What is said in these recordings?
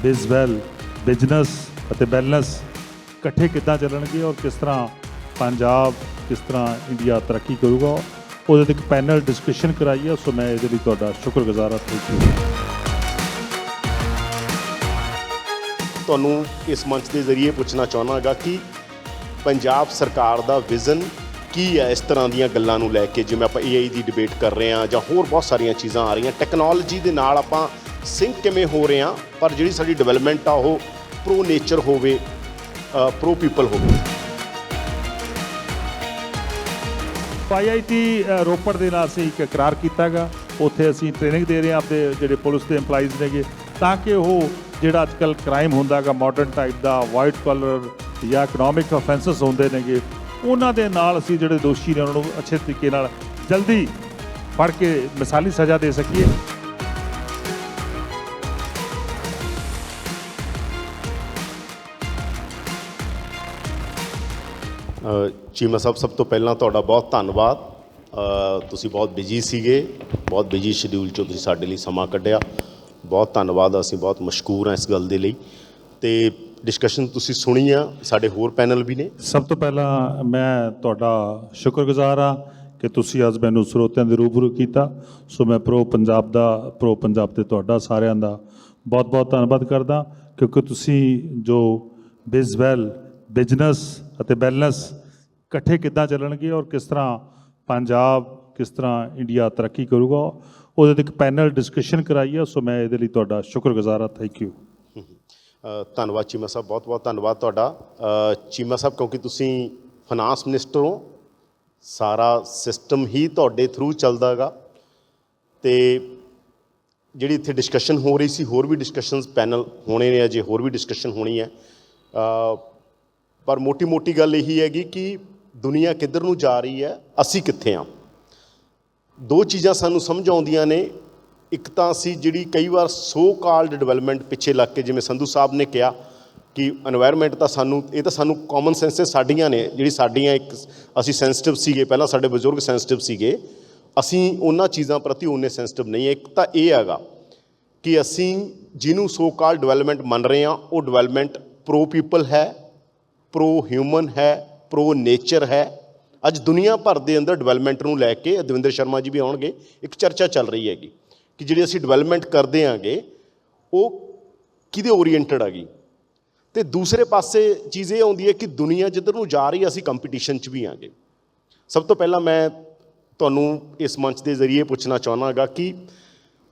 ਬਿਜ਼ਵੈਲ business ਅਤੇ wellness ਇਕੱਠੇ ਕਿੱਦਾਂ ਚੱਲਣਗੇ ਔਰ ਕਿਸ ਤਰ੍ਹਾਂ ਪੰਜਾਬ, ਕਿਸ ਤਰ੍ਹਾਂ ਇੰਡੀਆ ਤਰੱਕੀ ਕਰੂਗਾ, ਉਹਦੇ ਤੇ ਇੱਕ ਪੈਨਲ ਡਿਸਕਸ਼ਨ ਕਰਾਈ ਹੈ ਸੋ ਮੈਂ ਇਹਦੇ ਲਈ ਤੁਹਾਡਾ ਸ਼ੁਕਰਗੁਜ਼ਾਰ ਹਾਂ ਥੈਂਕ ਯੂ ਤੁਹਾਨੂੰ ਇਸ ਮੰਚ ਦੇ ਜ਼ਰੀਏ ਪੁੱਛਣਾ ਚਾਹੁੰਦਾ ਚਾਹੁੰਦਾਗਾ ਕਿ ਪੰਜਾਬ ਸਰਕਾਰ ਦਾ ਵਿਜ਼ਨ ਕੀ ਹੈ ਇਸ ਤਰ੍ਹਾਂ ਦੀਆਂ ਗੱਲਾਂ ਨੂੰ ਲੈ ਕੇ? ਜਿਵੇਂ ਆਪਾਂ AI ਦੀ ਡਿਬੇਟ ਕਰ ਰਹੇ ਹਾਂ ਜਾਂ ਹੋਰ ਬਹੁਤ ਸਾਰੀਆਂ ਚੀਜ਼ਾਂ ਆ ਰਹੀਆਂ। ਟੈਕਨੋਲੋਜੀ ਦੇ ਨਾਲ ਆਪਾਂ ਸਿੰਕ ਕਿਵੇਂ ਹੋ ਰਹੇ ਹਾਂ? ਪਰ ਜਿਹੜੀ ਸਾਡੀ ਡਿਵੈਲਪਮੈਂਟ ਆ, ਉਹ ਪ੍ਰੋ ਨੇਚਰ ਹੋਵੇ ਪ੍ਰੋ ਪੀਪਲ ਹੋਵੇ। ਆਈਆਈਟੀ ਰੋਪੜ ਦੇ ਨਾਲ ਅਸੀਂ ਇੱਕ ਇਕਰਾਰ ਕੀਤਾਗਾ। ਉੱਥੇ ਅਸੀਂ ਟ੍ਰੇਨਿੰਗ ਦੇ ਰਹੇ ਹਾਂ ਆਪਦੇ ਜਿਹੜੇ ਪੁਲਿਸ ਦੇ EMPLOYEES ਨੇਗੇ। ਤਾਂ ਕਿ ਉਹ ਜਿਹੜਾ ਅੱਜਕੱਲ ਕ੍ਰਾਈਮ ਹੁੰਦਾਗਾ ਮਾਡਰਨ ਟਾਈਪ ਦਾ ਵਾਈਟ ਕਲਰ ਜਾਂ ਇਕਨੋਮਿਕ ਆਫੈਂਸਸ ਹੁੰਦੇ ਨੇਗੇ ਉਹਨਾਂ ਦੇ ਨਾਲ ਅਸੀਂ ਜਿਹੜੇ ਦੋਸ਼ੀ ਨੇ ਉਹਨਾਂ ਨੂੰ ਅੱਛੇ ਤਰੀਕੇ ਨਾਲ ਜਲਦੀ ਫੜ ਕੇ ਮਿਸਾਲੀ ਸਜ਼ਾ ਦੇ ਸਕੀਏ। ਚੀਮਾ ਸਾਹਿਬ ਸਭ ਤੋਂ ਪਹਿਲਾਂ ਤੁਹਾਡਾ ਬਹੁਤ ਧੰਨਵਾਦ। ਤੁਸੀਂ ਬਹੁਤ ਬਿਜ਼ੀ ਸੀਗੇ, ਬਹੁਤ ਬਿਜ਼ੀ ਸ਼ਡਿਊਲ ਚੋਂ ਤੁਸੀਂ ਸਾਡੇ ਲਈ ਸਮਾਂ ਕੱਢਿਆ। ਬਹੁਤ ਧੰਨਵਾਦ, ਅਸੀਂ ਬਹੁਤ ਮਸ਼ਕੂਰ ਹਾਂ ਇਸ ਗੱਲ ਦੇ ਲਈ। ਤੇ ਡਿਸਕਸ਼ਨ ਤੁਸੀਂ ਸੁਣੀ ਆ ਸਾਡੇ ਹੋਰ ਪੈਨਲ ਵੀ ਨੇ। ਸਭ ਤੋਂ ਪਹਿਲਾਂ ਮੈਂ ਤੁਹਾਡਾ ਸ਼ੁਕਰਗੁਜ਼ਾਰ ਹਾਂ ਕਿ ਤੁਸੀਂ ਅੱਜ ਮੈਨੂੰ ਸਰੋਤਿਆਂ ਦੇ ਰੂਬਰੂ ਕੀਤਾ। ਸੋ ਮੈਂ ਪ੍ਰੋ ਪੰਜਾਬ ਦਾ, ਪ੍ਰੋ ਪੰਜਾਬ ਤੇ ਤੁਹਾਡਾ ਸਾਰਿਆਂ ਦਾ ਬਹੁਤ-ਬਹੁਤ ਧੰਨਵਾਦ ਕਰਦਾ, ਕਿਉਂਕਿ ਤੁਸੀਂ ਜੋ ਬਿਜ਼ਵੈਲ ਬਿਜ਼ਨਸ ਅਤੇ ਵੈਲਨੈਸ ਇਕੱਠੇ ਕਿੱਦਾਂ ਚੱਲਣਗੇ ਔਰ ਕਿਸ ਤਰ੍ਹਾਂ ਪੰਜਾਬ, ਕਿਸ ਤਰ੍ਹਾਂ ਇੰਡੀਆ ਤਰੱਕੀ ਕਰੂਗਾ, ਉਹਦੇ ਤੇ ਇੱਕ ਪੈਨਲ ਡਿਸਕਸ਼ਨ ਕਰਾਈ ਆ। ਸੋ ਮੈਂ ਇਹਦੇ ਲਈ ਤੁਹਾਡਾ ਸ਼ੁਕਰਗੁਜ਼ਾਰ ਹਾਂ। ਥੈਂਕ ਯੂ ਧੰਨਵਾਦ ਚੀਮਾ ਸਾਹਿਬ, ਬਹੁਤ ਬਹੁਤ ਧੰਨਵਾਦ ਤੁਹਾਡਾ। ਚੀਮਾ ਸਾਹਿਬ, ਕਿਉਂਕਿ ਤੁਸੀਂ ਫਾਈਨਾਂਸ ਮਿਨਿਸਟਰ ਹੋ, ਸਾਰਾ ਸਿਸਟਮ ਹੀ ਤੁਹਾਡੇ ਥਰੂ ਚੱਲਦਾਗਾ ਤੇ ਜਿਹੜੀ ਇੱਥੇ ਡਿਸਕਸ਼ਨ ਹੋ ਰਹੀ ਸੀ, ਹੋਰ ਵੀ ਡਿਸਕਸ਼ਨਸ ਪੈਨਲ ਹੋਣੇ ਨੇ ਅਜੇ, ਹੋਰ ਵੀ ਡਿਸਕਸ਼ਨ ਹੋਣੀ ਹੈ। ਪਰ ਮੋਟੀ-ਮੋਟੀ ਗੱਲ ਇਹੀ ਹੈਗੀ ਕਿ ਦੁਨੀਆ ਕਿੱਧਰ ਨੂੰ ਜਾ ਰਹੀ ਹੈ, ਅਸੀਂ ਕਿੱਥੇ ਹਾਂ? ਦੋ ਚੀਜ਼ਾਂ ਸਾਨੂੰ ਸਮਝ ਆਉਂਦੀਆਂ ਨੇ ਇੱਕ ਤਾਂ ਅਸੀਂ ਜਿਹੜੀ ਕਈ ਵਾਰ ਸੋ ਕਾਲਡ ਡਿਵੈਲਪਮੈਂਟ ਪਿੱਛੇ ਲੱਗ ਕੇ, ਜਿਵੇਂ ਸੰਧੂ ਸਾਹਿਬ ਨੇ ਕਿਹਾ ਕਿ এনवायरमेंट ਤਾਂ ਸਾਨੂੰ, ਇਹ ਤਾਂ ਸਾਨੂੰ ਕਾਮਨ ਸੈਂਸ ਸਾਡੀਆਂ ਨੇ, ਜਿਹੜੀ ਸਾਡੀਆਂ ਇੱਕ ਅਸੀਂ ਸੈਂਸਿਟਿਵ ਸੀਗੇ, ਪਹਿਲਾਂ ਸਾਡੇ ਬਜ਼ੁਰਗ ਸੈਂਸਿਟਿਵ ਸੀਗੇ, ਅਸੀਂ ਉਹਨਾਂ ਚੀਜ਼ਾਂ ਪ੍ਰਤੀ ਉਹਨੇ ਸੈਂਸਿਟਿਵ ਨਹੀਂ ਹੈ। ਇੱਕ ਤਾਂ ਇਹ ਹੈਗਾ ਕਿ ਅਸੀਂ ਜਿਹਨੂੰ ਸੋ ਕਾਲ ਡਿਵੈਲਪਮੈਂਟ ਮੰਨ ਰਹੇ ਹਾਂ, ਉਹ ਡਿਵੈਲਪਮੈਂਟ ਪ੍ਰੋ ਪੀਪਲ ਹੈ ਪ੍ਰੋ ਹਿਊਮਨ ਹੈ ਪ੍ਰੋ ਨੇਚਰ ਹੈ। ਅੱਜ ਦੁਨੀਆ ਭਰ ਦੇ ਅੰਦਰ ਡਿਵੈਲਪਮੈਂਟ ਨੂੰ ਲੈ ਕੇ, ਦਵਿੰਦਰ ਸ਼ਰਮਾ ਜੀ ਵੀ ਆਉਣਗੇ, ਇੱਕ ਚਰਚਾ ਚੱਲ ਰਹੀ ਹੈਗੀ। ਕਿ ਜਿਹੜੀ ਅਸੀਂ ਡਿਵੈਲਪਮੈਂਟ ਕਰਦੇ ਆਂਗੇ, ਉਹ ਕਿਹਦੇ ਓਰੀਐਂਟਡ ਹੈਗੀ ਤੇ ਦੂਸਰੇ ਪਾਸੇ ਚੀਜ਼ ਇਹ ਆਉਂਦੀ ਹੈ ਕਿ ਦੁਨੀਆ ਜਿੱਧਰ ਨੂੰ ਜਾ ਰਹੀ ਹੈ, ਅਸੀਂ ਕੰਪੀਟੀਸ਼ਨ 'ਚ ਵੀ ਆਂਗੇ। ਸਭ ਤੋਂ ਪਹਿਲਾਂ ਮੈਂ ਤੁਹਾਨੂੰ ਇਸ ਮੰਚ ਦੇ ਜ਼ਰੀਏ ਪੁੱਛਣਾ ਚਾਹੁੰਦਾਗਾ ਕਿ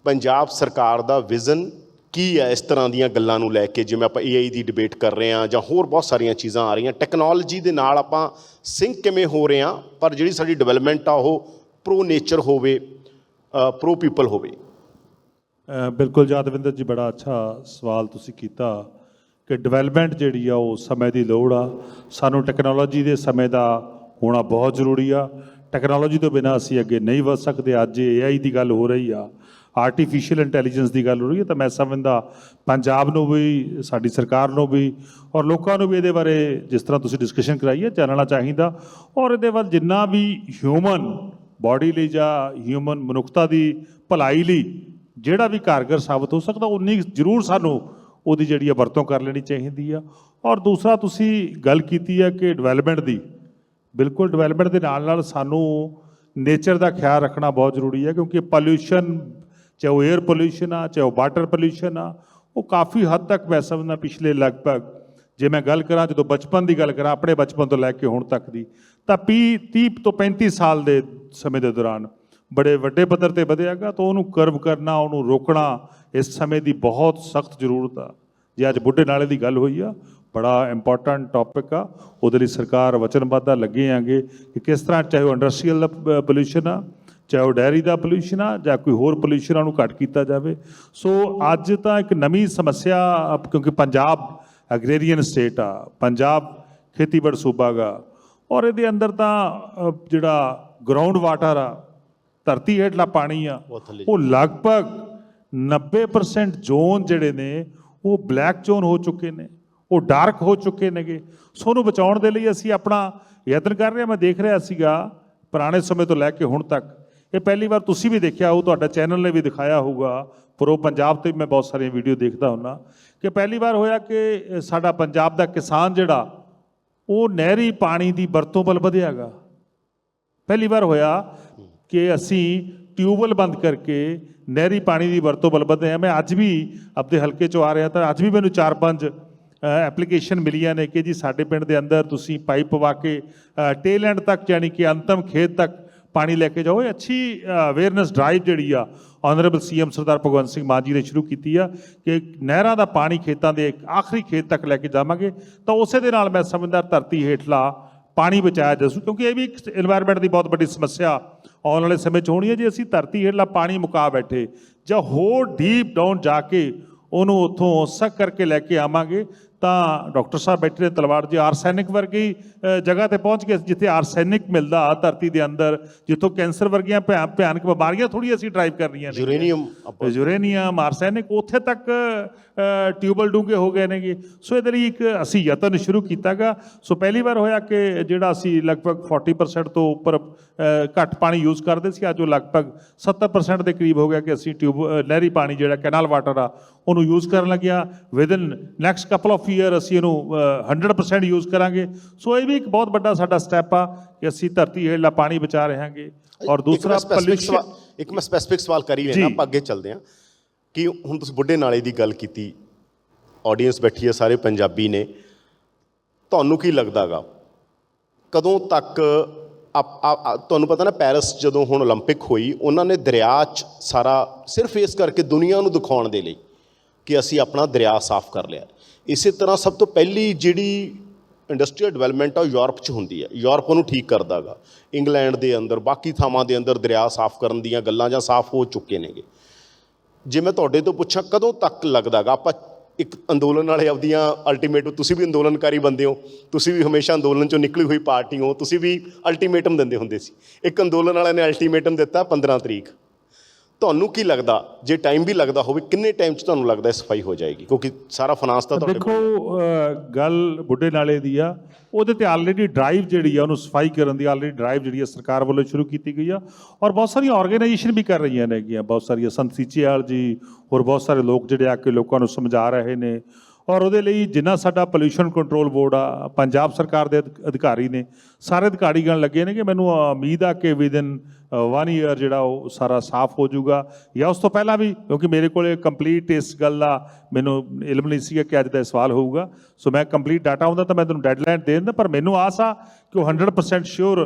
ਪੰਜਾਬ ਸਰਕਾਰ ਦਾ ਵਿਜ਼ਨ ਕੀ ਹੈ ਇਸ ਤਰ੍ਹਾਂ ਦੀਆਂ ਗੱਲਾਂ ਨੂੰ ਲੈ ਕੇ? ਜਿਵੇਂ ਆਪਾਂ AI ਦੀ ਡਿਬੇਟ ਕਰ ਰਹੇ ਹਾਂ ਜਾਂ ਹੋਰ ਬਹੁਤ ਸਾਰੀਆਂ ਚੀਜ਼ਾਂ ਆ ਰਹੀਆਂ। ਟੈਕਨੋਲੋਜੀ ਦੇ ਨਾਲ ਆਪਾਂ ਸਿੰਕ ਕਿਵੇਂ ਹੋ ਰਹੇ ਹਾਂ? ਪਰ ਜਿਹੜੀ ਸਾਡੀ ਡਿਵੈਲਪਮੈਂਟ ਆ, ਉਹ ਪ੍ਰੋ ਨੇਚਰ ਹੋਵੇ ਪ੍ਰੋ ਪੀਪਲ ਹੋਵੇ। ਬਿਲਕੁਲ ਯਾਦਵਿੰਦਰ ਜੀ, ਬੜਾ ਅੱਛਾ ਸਵਾਲ ਤੁਸੀਂ ਕੀਤਾ ਕਿ ਡਿਵੈਲਪਮੈਂਟ ਜਿਹੜੀ ਆ ਉਹ ਸਮੇਂ ਦੀ ਲੋੜ ਆ। ਸਾਨੂੰ ਟੈਕਨੋਲੋਜੀ ਦੇ ਸਮੇਂ ਦਾ ਹੋਣਾ ਬਹੁਤ ਜ਼ਰੂਰੀ ਆ। ਟੈਕਨੋਲੋਜੀ ਤੋਂ ਬਿਨਾਂ ਅਸੀਂ ਅੱਗੇ ਨਹੀਂ ਵਧ ਸਕਦੇ। ਅੱਜ AI ਦੀ ਗੱਲ ਹੋ ਰਹੀ ਆ ਆਰਟੀਫੀਸ਼ੀਅਲ ਇੰਟੈਲੀਜੈਂਸ ਦੀ ਗੱਲ ਹੋ ਰਹੀ ਹੈ ਤਾਂ ਮੈਂ ਸਮਝਦਾ ਪੰਜਾਬ ਨੂੰ ਵੀ, ਸਾਡੀ ਸਰਕਾਰ ਨੂੰ ਵੀ ਔਰ ਲੋਕਾਂ ਨੂੰ ਵੀ ਇਹਦੇ ਬਾਰੇ ਜਿਸ ਤਰ੍ਹਾਂ ਤੁਸੀਂ ਡਿਸਕਸ਼ਨ ਕਰਾਈ ਹੈ ਜਾਣਨਾ ਚਾਹੀਦਾ। ਔਰ ਇਹਦੇ ਵੱਲ ਜਿੰਨਾ ਵੀ ਹਿਊਮਨ ਬਾਡੀ ਲਈ ਜਾਂ ਹਿਊਮਨ ਮਨੁੱਖਤਾ ਦੀ ਭਲਾਈ ਲਈ ਜਿਹੜਾ ਵੀ ਕਾਰਗਰ ਸਾਬਤ ਹੋ ਸਕਦਾ, ਉਨੀ ਜ਼ਰੂਰ ਸਾਨੂੰ ਉਹਦੀ ਜਿਹੜੀ ਆ ਵਰਤੋਂ ਕਰ ਲੈਣੀ ਚਾਹੀਦੀ ਆ। ਔਰ ਦੂਸਰਾ, ਤੁਸੀਂ ਗੱਲ ਕੀਤੀ ਹੈ ਕਿ ਡਿਵੈਲਪਮੈਂਟ ਦੀ। ਬਿਲਕੁਲ ਡਿਵੈਲਪਮੈਂਟ ਦੇ ਨਾਲ ਨਾਲ ਸਾਨੂੰ ਨੇਚਰ ਦਾ ਖਿਆਲ ਰੱਖਣਾ ਬਹੁਤ ਜ਼ਰੂਰੀ ਹੈ ਕਿਉਂਕਿ ਪੋਲਿਊਸ਼ਨ ਚਾਹੇ ਉਹ 에ਅਰ ਪੋਲਿਊਸ਼ਨ ਆ, ਚਾਹੇ ਉਹ ਵਾਟਰ ਪੋਲਿਊਸ਼ਨ ਆ, ਉਹ ਕਾਫੀ ਹੱਦ ਤੱਕ ਮੈਂ ਸਮਝਦਾ ਪਿਛਲੇ ਲਗਭਗ, ਜੇ ਮੈਂ ਗੱਲ ਕਰਾਂ, ਜਦੋਂ ਬਚਪਨ ਦੀ ਗੱਲ ਕਰਾਂ, ਆਪਣੇ ਬਚਪਨ ਤੋਂ ਲੈ ਕੇ ਹੁਣ ਤੱਕ ਦੀ, ਤਾਂ 30 30 ਤੋਂ 35 ਸਾਲ ਦੇ ਸਮੇਂ ਦੇ ਦੌਰਾਨ ਬੜੇ ਵੱਡੇ ਪੱਧਰ ਤੇ ਵਧਿਆਗਾ ਤਾਂ ਉਹਨੂੰ ਕਰਵ ਕਰਨਾ, ਉਹਨੂੰ ਰੋਕਣਾ, ਇਸ ਸਮੇਂ ਦੀ ਬਹੁਤ ਸਖਤ ਜ਼ਰੂਰਤ ਆ। ਜੇ ਅੱਜ ਬੁੱਢੇ ਨਾਲੇ ਦੀ ਗੱਲ ਹੋਈ ਆ, ਬੜਾ ਇੰਪੋਰਟੈਂਟ ਟੌਪਿਕ ਆ। ਉਹਦੇ ਲਈ ਸਰਕਾਰ ਵਚਨਬੱਧ ਆ ਲੱਗੇ ਆਂਗੇ ਕਿ ਕਿਸ ਤਰ੍ਹਾਂ ਚਾਹੇ ਉਹ ਇੰਡਸਟਰੀਅਲ ਦਾ ਪੋਲਿਊਸ਼ਨ ਆ, ਚਾਹੇ ਉਹ ਡੈਰੀ ਦਾ ਪੋਲਿਊਸ਼ਨ ਆ, ਜਾਂ ਕੋਈ ਹੋਰ ਪੋਲਿਊਸ਼ਨ ਨੂੰ ਘੱਟ ਕੀਤਾ ਜਾਵੇ। ਸੋ ਅੱਜ ਤਾਂ ਇੱਕ ਨਵੀਂ ਸਮੱਸਿਆ ਕਿਉਂਕਿ ਪੰਜਾਬ ਐਗਰੀਰੀਅਨ ਸਟੇਟ ਆ, ਪੰਜਾਬ ਖੇਤੀਬਾੜੀ ਸੂਬਾ ਗਾ, ਔਰ ਇਹਦੇ ਅੰਦਰ ਤਾਂ ਜਿਹੜਾ ਗਰਾਊਂਡ ਵਾਟਰ ਆ ਧਰਤੀ ਹੇਠਲਾ ਪਾਣੀ ਆ ਉਹ ਲਗਭਗ 90% ਜ਼ੋਨ ਜਿਹੜੇ ਨੇ ਉਹ ਬਲੈਕ ਜ਼ੋਨ ਹੋ ਚੁੱਕੇ ਨੇ ਉਹ ਡਾਰਕ ਹੋ ਚੁੱਕੇ ਨੇਗੇ। ਸੋ ਉਹਨੂੰ ਬਚਾਉਣ ਦੇ ਲਈ ਅਸੀਂ ਆਪਣਾ ਯਤਨ ਕਰ ਰਹੇ ਹਾਂ। ਮੈਂ ਦੇਖ ਰਿਹਾ ਸੀਗਾ ਪੁਰਾਣੇ ਸਮੇਂ ਤੋਂ ਲੈ ਕੇ ਹੁਣ ਤੱਕ। ਇਹ ਪਹਿਲੀ ਵਾਰ ਤੁਸੀਂ ਵੀ ਦੇਖਿਆ ਹੋ ਤੁਹਾਡਾ ਚੈਨਲ ਨੇ ਵੀ ਦਿਖਾਇਆ ਹੋਊਗਾ। ਪ੍ਰੋ ਪੰਜਾਬ ਤੇ ਮੈਂ ਬਹੁਤ ਸਾਰੀਆਂ ਵੀਡੀਓ ਦੇਖਦਾ ਹੁੰਨਾ ਕਿ ਪਹਿਲੀ ਵਾਰ ਹੋਇਆ ਕਿ ਸਾਡਾ ਪੰਜਾਬ ਦਾ ਕਿਸਾਨ ਜਿਹੜਾ ਉਹ ਨਹਿਰੀ ਪਾਣੀ ਦੀ ਵਰਤੋਂ ਵੱਲ ਵਧਿਆਗਾ ਪਹਿਲੀ ਵਾਰ ਹੋਇਆ ਕਿ ਅਸੀਂ ਟਿਊਬਵੈੱਲ ਬੰਦ ਕਰਕੇ ਨਹਿਰੀ ਪਾਣੀ ਦੀ ਵਰਤੋਂ ਵੱਲ ਵਧੇ ਮੈਂ ਅੱਜ ਵੀ ਆਪਣੇ ਹਲਕੇ ਚੋਂ ਆ ਰਿਹਾ ਤਾਂ ਅੱਜ ਵੀ ਮੈਨੂੰ ਚਾਰ ਪੰਜ ਐਪਲੀਕੇਸ਼ਨ ਮਿਲੀਆਂ ਨੇ ਕਿ ਜੀ ਸਾਡੇ ਪਿੰਡ ਦੇ ਅੰਦਰ ਤੁਸੀਂ ਪਾਈਪ ਪਵਾ ਕੇ ਟੇਲ ਐਂਡ ਤੱਕ ਯਾਨੀ ਕਿ ਅੰਤਮ ਖੇਤ ਤੱਕ ਪਾਣੀ ਲੈ ਕੇ ਜਾਓ। ਇਹ ਅੱਛੀ ਅਵੇਅਰਨੈਸ ਡਰਾਈਵ ਜਿਹੜੀ ਆ ਆਨਰੇਬਲ ਸੀਐਮ ਸਰਦਾਰ ਭਗਵੰਤ ਸਿੰਘ ਮਾਨ ਜੀ ਨੇ ਸ਼ੁਰੂ ਕੀਤੀ ਆ ਕਿ ਨਹਿਰਾਂ ਦਾ ਪਾਣੀ ਖੇਤਾਂ ਦੇ ਆਖਰੀ ਖੇਤ ਤੱਕ ਲੈ ਕੇ ਜਾਵਾਂਗੇ। ਤਾਂ ਉਸੇ ਦੇ ਨਾਲ ਮੈਂ ਸਮਝਦਾ ਧਰਤੀ ਹੇਠਲਾ ਪਾਣੀ ਬਚਾਇਆ ਜਾ ਸਕੂ ਕਿਉਂਕਿ ਇਹ ਵੀ ਇੱਕ এনवायरमेंट ਦੀ ਬਹੁਤ ਵੱਡੀ ਸਮੱਸਿਆ ਆਉਣ ਵਾਲੇ ਸਮੇਂ 'ਚ ਹੋਣੀ ਹੈ, ਜੇ ਅਸੀਂ ਧਰਤੀ ਹੇਠਲਾ ਪਾਣੀ ਮੁਕਾ ਬੈਠੇ ਜਾਂ ਹੋਰ ਡੀਪ ਡਾਊਨ ਜਾ ਕੇ ਉਹਨੂੰ ਉੱਥੋਂ ਸੱਕ ਕਰਕੇ ਲੈ ਕੇ ਆਵਾਂਗੇ ਤਾਂ ਡਾਕਟਰ ਸਾਹਿਬ ਬੈਠੇ ਨੇ ਤਲਵਾਰ ਜੀ ਆਰਸੈਨਿਕ ਵਰਗੀ ਜਗ੍ਹਾ ਤੇ ਪਹੁੰਚ ਗਏ ਜਿੱਥੇ ਆਰਸੈਨਿਕ ਮਿਲਦਾ ਧਰਤੀ ਦੇ ਅੰਦਰ ਜਿੱਥੋਂ ਕੈਂਸਰ ਵਰਗੀਆਂ ਭਿਆ- ਭਿਆਨਕ ਬਿਮਾਰੀਆਂ ਥੋੜੀ ਅਸੀਂ ਡਰਾਈਵ ਕਰ ਰਹੀਆਂ ਨੇ। ਯੂਰੇਨੀਅਮ ਯੂਰੇਨੀਅਮ ਆਰਸੈਨਿਕ ਉੱਥੇ ਤੱਕ ਟਿਊਬਲ ਡੂੰਘੇ ਹੋ ਗਏ ਨੇਗੇ। ਸੋ ਇਹਦੇ ਲਈ ਇੱਕ ਅਸੀਂ ਯਤਨ ਸ਼ੁਰੂ ਕੀਤਾਗਾ। ਸੋ ਪਹਿਲੀ ਵਾਰ ਹੋਇਆ ਕਿ ਜਿਹੜਾ ਅਸੀਂ ਲਗਭਗ 40% ਤੋਂ ਉੱਪਰ ਘੱਟ ਪਾਣੀ ਯੂਜ਼ ਕਰਦੇ ਸੀ ਅੱਜ ਉਹ ਲਗਭਗ 70% ਦੇ ਕਰੀਬ ਹੋ ਗਿਆ ਕਿ ਅਸੀਂ ਟਿਊਬ ਨਹਿਰੀ ਪਾਣੀ ਜਿਹੜਾ ਕੈਨਾਲ ਵਾਟਰ ਆ ਉਹਨੂੰ ਯੂਜ਼ ਕਰਨ ਲੱਗਿਆ। Within next couple of year ਅਸੀਂ ਇਹਨੂੰ 100% ਯੂਜ਼ ਕਰਾਂਗੇ। ਸੋ ਇਹ ਵੀ ਇੱਕ ਬਹੁਤ ਵੱਡਾ ਸਾਡਾ ਸਟੈਪ ਆ ਕਿ ਅਸੀਂ ਧਰਤੀ ਹੇਠਲਾ ਪਾਣੀ ਬਚਾ ਰਹੇ ਹਾਂਗੇ ਔਰ ਦੂਸਰਾ ਪੋਲਿਊਸ਼ਨ ਇੱਕ ਮੈਂ ਸਪੈਸਿਫਿਕ ਸਵਾਲ ਕਰੀ ਲੈਣਾ ਆਪਾਂ ਅੱਗੇ ਚੱਲਦੇ ਹਾਂ। ਕਿ ਹੁਣ ਤੁਸੀਂ ਬੁੱਢੇ ਨਾਲੇ ਦੀ ਗੱਲ ਕੀਤੀ ਆਡੀਅנס ਬੈਠੀ ਹੈ ਸਾਰੇ ਪੰਜਾਬੀ ਨੇ। ਤੁਹਾਨੂੰ ਕੀ ਲੱਗਦਾਗਾ? ਕਦੋਂ ਤੱਕ ਆਪ ਤੁਹਾਨੂੰ ਪਤਾ ਨਾ ਪੈਰਿਸ ਜਦੋਂ ਹੁਣ 올림픽 ਹੋਈ ਉਹਨਾਂ ਨੇ ਦਰਿਆ 'ਚ ਸਾਰਾ ਸਿਰਫ ਇਸ ਕਰਕੇ ਦੁਨੀਆ ਨੂੰ ਦਿਖਾਉਣ ਦੇ ਲਈ ਕਿ ਅਸੀਂ ਆਪਣਾ ਦਰਿਆ ਸਾਫ਼ ਕਰ ਲਿਆ। ਇਸੇ ਤਰ੍ਹਾਂ ਸਭ ਤੋਂ ਪਹਿਲੀ ਜਿਹੜੀ ਇੰਡਸਟਰੀਅਲ ਡਿਵੈਲਪਮੈਂਟ ਆ ਉਹ ਯੂਰਪ 'ਚ ਹੁੰਦੀ ਹੈ ਯੂਰਪ ਉਹਨੂੰ ਠੀਕ ਕਰਦਾਗਾ ਇੰਗਲੈਂਡ ਦੇ ਅੰਦਰ, ਬਾਕੀ ਥਾਵਾਂ ਦੇ ਅੰਦਰ ਦਰਿਆ ਸਾਫ਼ ਕਰਨ ਦੀਆਂ ਗੱਲਾਂ ਜਾਂ ਸਾਫ਼ ਹੋ ਚੁੱਕੇ ਨੇਗੇ। ਜੇ ਮੈਂ ਤੁਹਾਡੇ ਤੋਂ ਪੁੱਛਾਂ, ਕਦੋਂ ਤੱਕ ਲੱਗਦਾਗਾ ਆਪਾਂ ਇੱਕ ਅੰਦੋਲਨ ਵਾਲੇ ਆਪਦੀਆਂ ਅਲਟੀਮੇਟਮ ਤੁਸੀਂ ਵੀ ਅੰਦੋਲਨਕਾਰੀ ਬੰਦੇ ਹੋ। ਤੁਸੀਂ ਵੀ ਹਮੇਸ਼ਾ ਅੰਦੋਲਨ ਚੋਂ ਨਿਕਲੀ ਹੋਈ ਪਾਰਟੀ ਹੋ। ਤੁਸੀਂ ਵੀ ਅਲਟੀਮੇਟਮ ਦਿੰਦੇ ਹੁੰਦੇ ਸੀ। ਇੱਕ ਅੰਦੋਲਨ ਵਾਲਿਆਂ ਨੇ ਅਲਟੀਮੇਟਮ ਦਿੱਤਾ 15 ਤਰੀਕ। ਤੁਹਾਨੂੰ ਕੀ ਲੱਗਦਾ? ਜੇ ਟਾਈਮ ਵੀ ਲੱਗਦਾ ਹੋਵੇ ਕਿੰਨੇ ਟਾਈਮ 'ਚ ਤੁਹਾਨੂੰ ਲੱਗਦਾ ਸਫ਼ਾਈ ਹੋ ਜਾਏਗੀ? ਕਿਉਂਕਿ ਸਾਰਾ ਫਾਈਨਾਂਸ ਤਾਂ ਤੁਹਾਡੇ ਦੇਖੋ ਅ, ਗੱਲ ਬੁੱਢੇ ਨਾਲੇ ਦੀ ਆ। ਉਹਦੇ ਤੇ ਆਲਰੇਡੀ ਡਰਾਈਵ ਜਿਹੜੀ ਆ ਉਹਨੂੰ ਸਫ਼ਾਈ ਕਰਨ ਦੀ ਆਲਰੇਡੀ ਡਰਾਈਵ ਜਿਹੜੀ ਆ ਸਰਕਾਰ ਵੱਲੋਂ ਸ਼ੁਰੂ ਕੀਤੀ ਗਈ ਆ। ਔਰ ਬਹੁਤ ਸਾਰੀਆਂ ਆਰਗੇਨਾਈਜੇਸ਼ਨ ਵੀ ਕਰ ਰਹੀਆਂ ਨੇਗੀਆਂ ਬਹੁਤ ਸਾਰੀਆਂ ਸੰਤ ਸੀਚੇਵਾਲ ਜੀ ਹੋਰ ਬਹੁਤ ਸਾਰੇ ਲੋਕ ਜਿਹੜੇ ਆ ਕੇ ਲੋਕਾਂ ਨੂੰ ਸਮਝਾ ਰਹੇ ਨੇ। ਔਰ ਉਹਦੇ ਲਈ ਜਿੰਨਾ ਸਾਡਾ ਪੋਲੂਸ਼ਨ ਕੰਟਰੋਲ ਬੋਰਡ ਆ, ਪੰਜਾਬ ਸਰਕਾਰ ਦੇ ਅਧਿ- ਅਧਿਕਾਰੀ ਨੇ, ਸਾਰੇ ਅਧਿਕਾਰੀ ਗਣ ਲੱਗੇ ਨੇ ਕਿ ਮੈਨੂੰ ਉਮੀਦ ਆ ਕਿ ਵਿਦਨ ਵਨ ਈਅਰ ਜਿਹੜਾ ਉਹ ਸਾਰਾ ਸਾਫ਼ ਹੋ ਜਾਊਗਾ। ਜਾਂ ਉਸ ਤੋਂ ਪਹਿਲਾਂ ਵੀ, ਕਿਉਂਕਿ ਮੇਰੇ ਕੋਲੇ ਕੰਪਲੀਟ ਇਸ ਗੱਲ ਦਾ ਮੈਨੂੰ ਇਲਮ ਨਹੀਂ ਸੀਗਾ ਕਿ ਅੱਜ ਦਾ ਇਹ ਸਵਾਲ ਹੋਊਗਾ। ਸੋ ਮੈਂ ਕੰਪਲੀਟ ਡਾਟਾ ਆਉਂਦਾ ਤਾਂ ਮੈਂ ਤੁਹਾਨੂੰ ਡੈਡਲਾਈਨ ਦੇ ਦਿੰਦਾ, ਪਰ ਮੈਨੂੰ ਆਸ ਆ ਕਿ ਉਹ 100% ਸ਼ੋਰ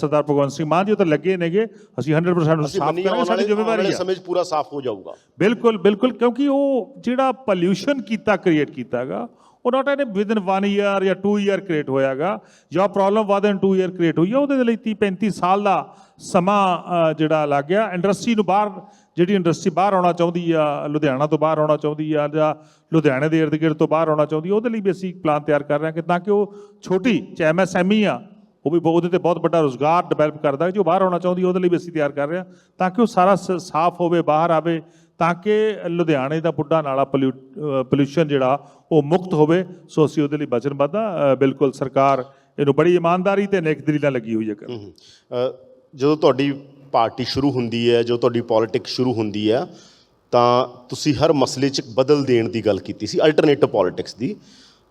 ਸਰਦਾਰ ਭਗਵੰਤ ਸਿੰਘ ਮਾਨ ਜੀ ਉਹ ਤਾਂ ਲੱਗੇ ਨੇਗੇ। ਅਸੀਂ 100% ਨੂੰ ਅਸੀਂ ਸਾਫ਼ ਕਰਾਂਗੇ ਸਾਡੀ ਜ਼ਿੰਮੇਵਾਰੀ ਆ। ਸਮੇਂ ਪੂਰਾ ਸਾਫ਼ ਹੋ ਜਾਊਗਾ। ਬਿਲਕੁਲ ਬਿਲਕੁਲ ਕਿਉਂਕਿ ਉਹ ਜਿਹੜਾ ਪੋਲਿਊਸ਼ਨ ਕੀਤਾ ਕ੍ਰੀਏਟ ਕੀਤਾਗਾ ਉਹ ਨਾਟ ਐਨ ਵਿਦਨ 1 ਈਅਰ ਜਾਂ 2 ਈਅਰ ਕ੍ਰੀਏਟ ਹੋਇਆਗਾ ਜਾਂ ਪ੍ਰੋਬਲਮ ਵਾਦਨ 2 ਈਅਰ ਕ੍ਰੀਏਟ ਹੋਈ ਆ ਉਹਦੇ ਲਈ 30 35 ਸਾਲ ਦਾ ਸਮਾਂ ਜਿਹੜਾ ਲੱਗ ਗਿਆ। ਇੰਡਸਟਰੀ ਨੂੰ ਬਾਹਰ ਜਿਹੜੀ ਇੰਡਸਟਰੀ ਬਾਹਰ ਆਉਣਾ ਚਾਹੁੰਦੀ ਆ, ਲੁਧਿਆਣਾ ਤੋਂ ਬਾਹਰ ਆਉਣਾ ਚਾਹੁੰਦੀ ਆ ਜਾਂ ਲੁਧਿਆਣੇ ਦੇ ਇਰਦ ਗਿਰਦ ਤੋਂ ਬਾਹਰ ਆਉਣਾ ਚਾਹੁੰਦੀ, ਉਹਦੇ ਲਈ ਵੀ ਅਸੀਂ ਪਲਾਨ ਤਿਆਰ ਕਰ ਰਹੇ ਹਾਂ ਕਿ ਤਾਂ ਕਿ ਉਹ ਛੋਟੀ ਚਾਹੇ ਐਮਐਸਐਮਈ ਆ, ਉਹ ਵੀ ਬਹੁਤ- ਉਹਦੇ ਤੇ ਬਹੁਤ ਵੱਡਾ ਰੋਜ਼ਗਾਰ ਡਿਵੈਲਪ ਕਰਦਾ ਜੋ ਬਾਹਰ ਆਉਣਾ ਚਾਹੁੰਦੀ, ਉਹਦੇ ਲਈ ਵੀ ਅਸੀਂ ਤਿਆਰ ਕਰ ਰਹੇ ਹਾਂ, ਤਾਂ ਕਿ ਉਹ ਸਾਰਾ ਸ- ਸਾਫ਼ ਹੋਵੇ, ਬਾਹਰ ਆਵੇ, ਤਾਂ ਕਿ ਲੁਧਿਆਣੇ ਦਾ ਬੁੱਢਾ ਨਾਲਾ ਪੋਲਿਊਸ਼ਨ ਜਿਹੜਾ, ਉਹ ਮੁਕਤ ਹੋਵੇ, ਸੋ ਅਸੀਂ ਉਹਦੇ ਲਈ ਵਚਨਬੱਧ ਹਾਂ ਬਿਲਕੁਲ ਸਰਕਾਰ ਇਹਨੂੰ ਬੜੀ ਇਮਾਨਦਾਰੀ ਤੇ ਨੇਕਦਿਲੀ ਨਾਲ ਲੱਗੀ ਹੋਈ ਹੈ। ਜਦੋਂ ਤੁਹਾਡੀ ਪਾਰਟੀ ਸ਼ੁਰੂ ਹੁੰਦੀ ਹੈ, ਜੋ ਤੁਹਾਡੀ ਪੋਲਿਟਿਕਸ ਸ਼ੁਰੂ ਹੁੰਦੀ ਹੈ, ਤਾਂ ਤੁਸੀਂ ਹਰ ਮਸਲੇ 'ਚ ਬਦਲ ਦੇਣ ਦੀ ਗੱਲ ਕੀਤੀ ਸੀ ਅਲਟਰਨੇਟਿਵ ਪੋਲਿਟਿਕਸ ਦੀ।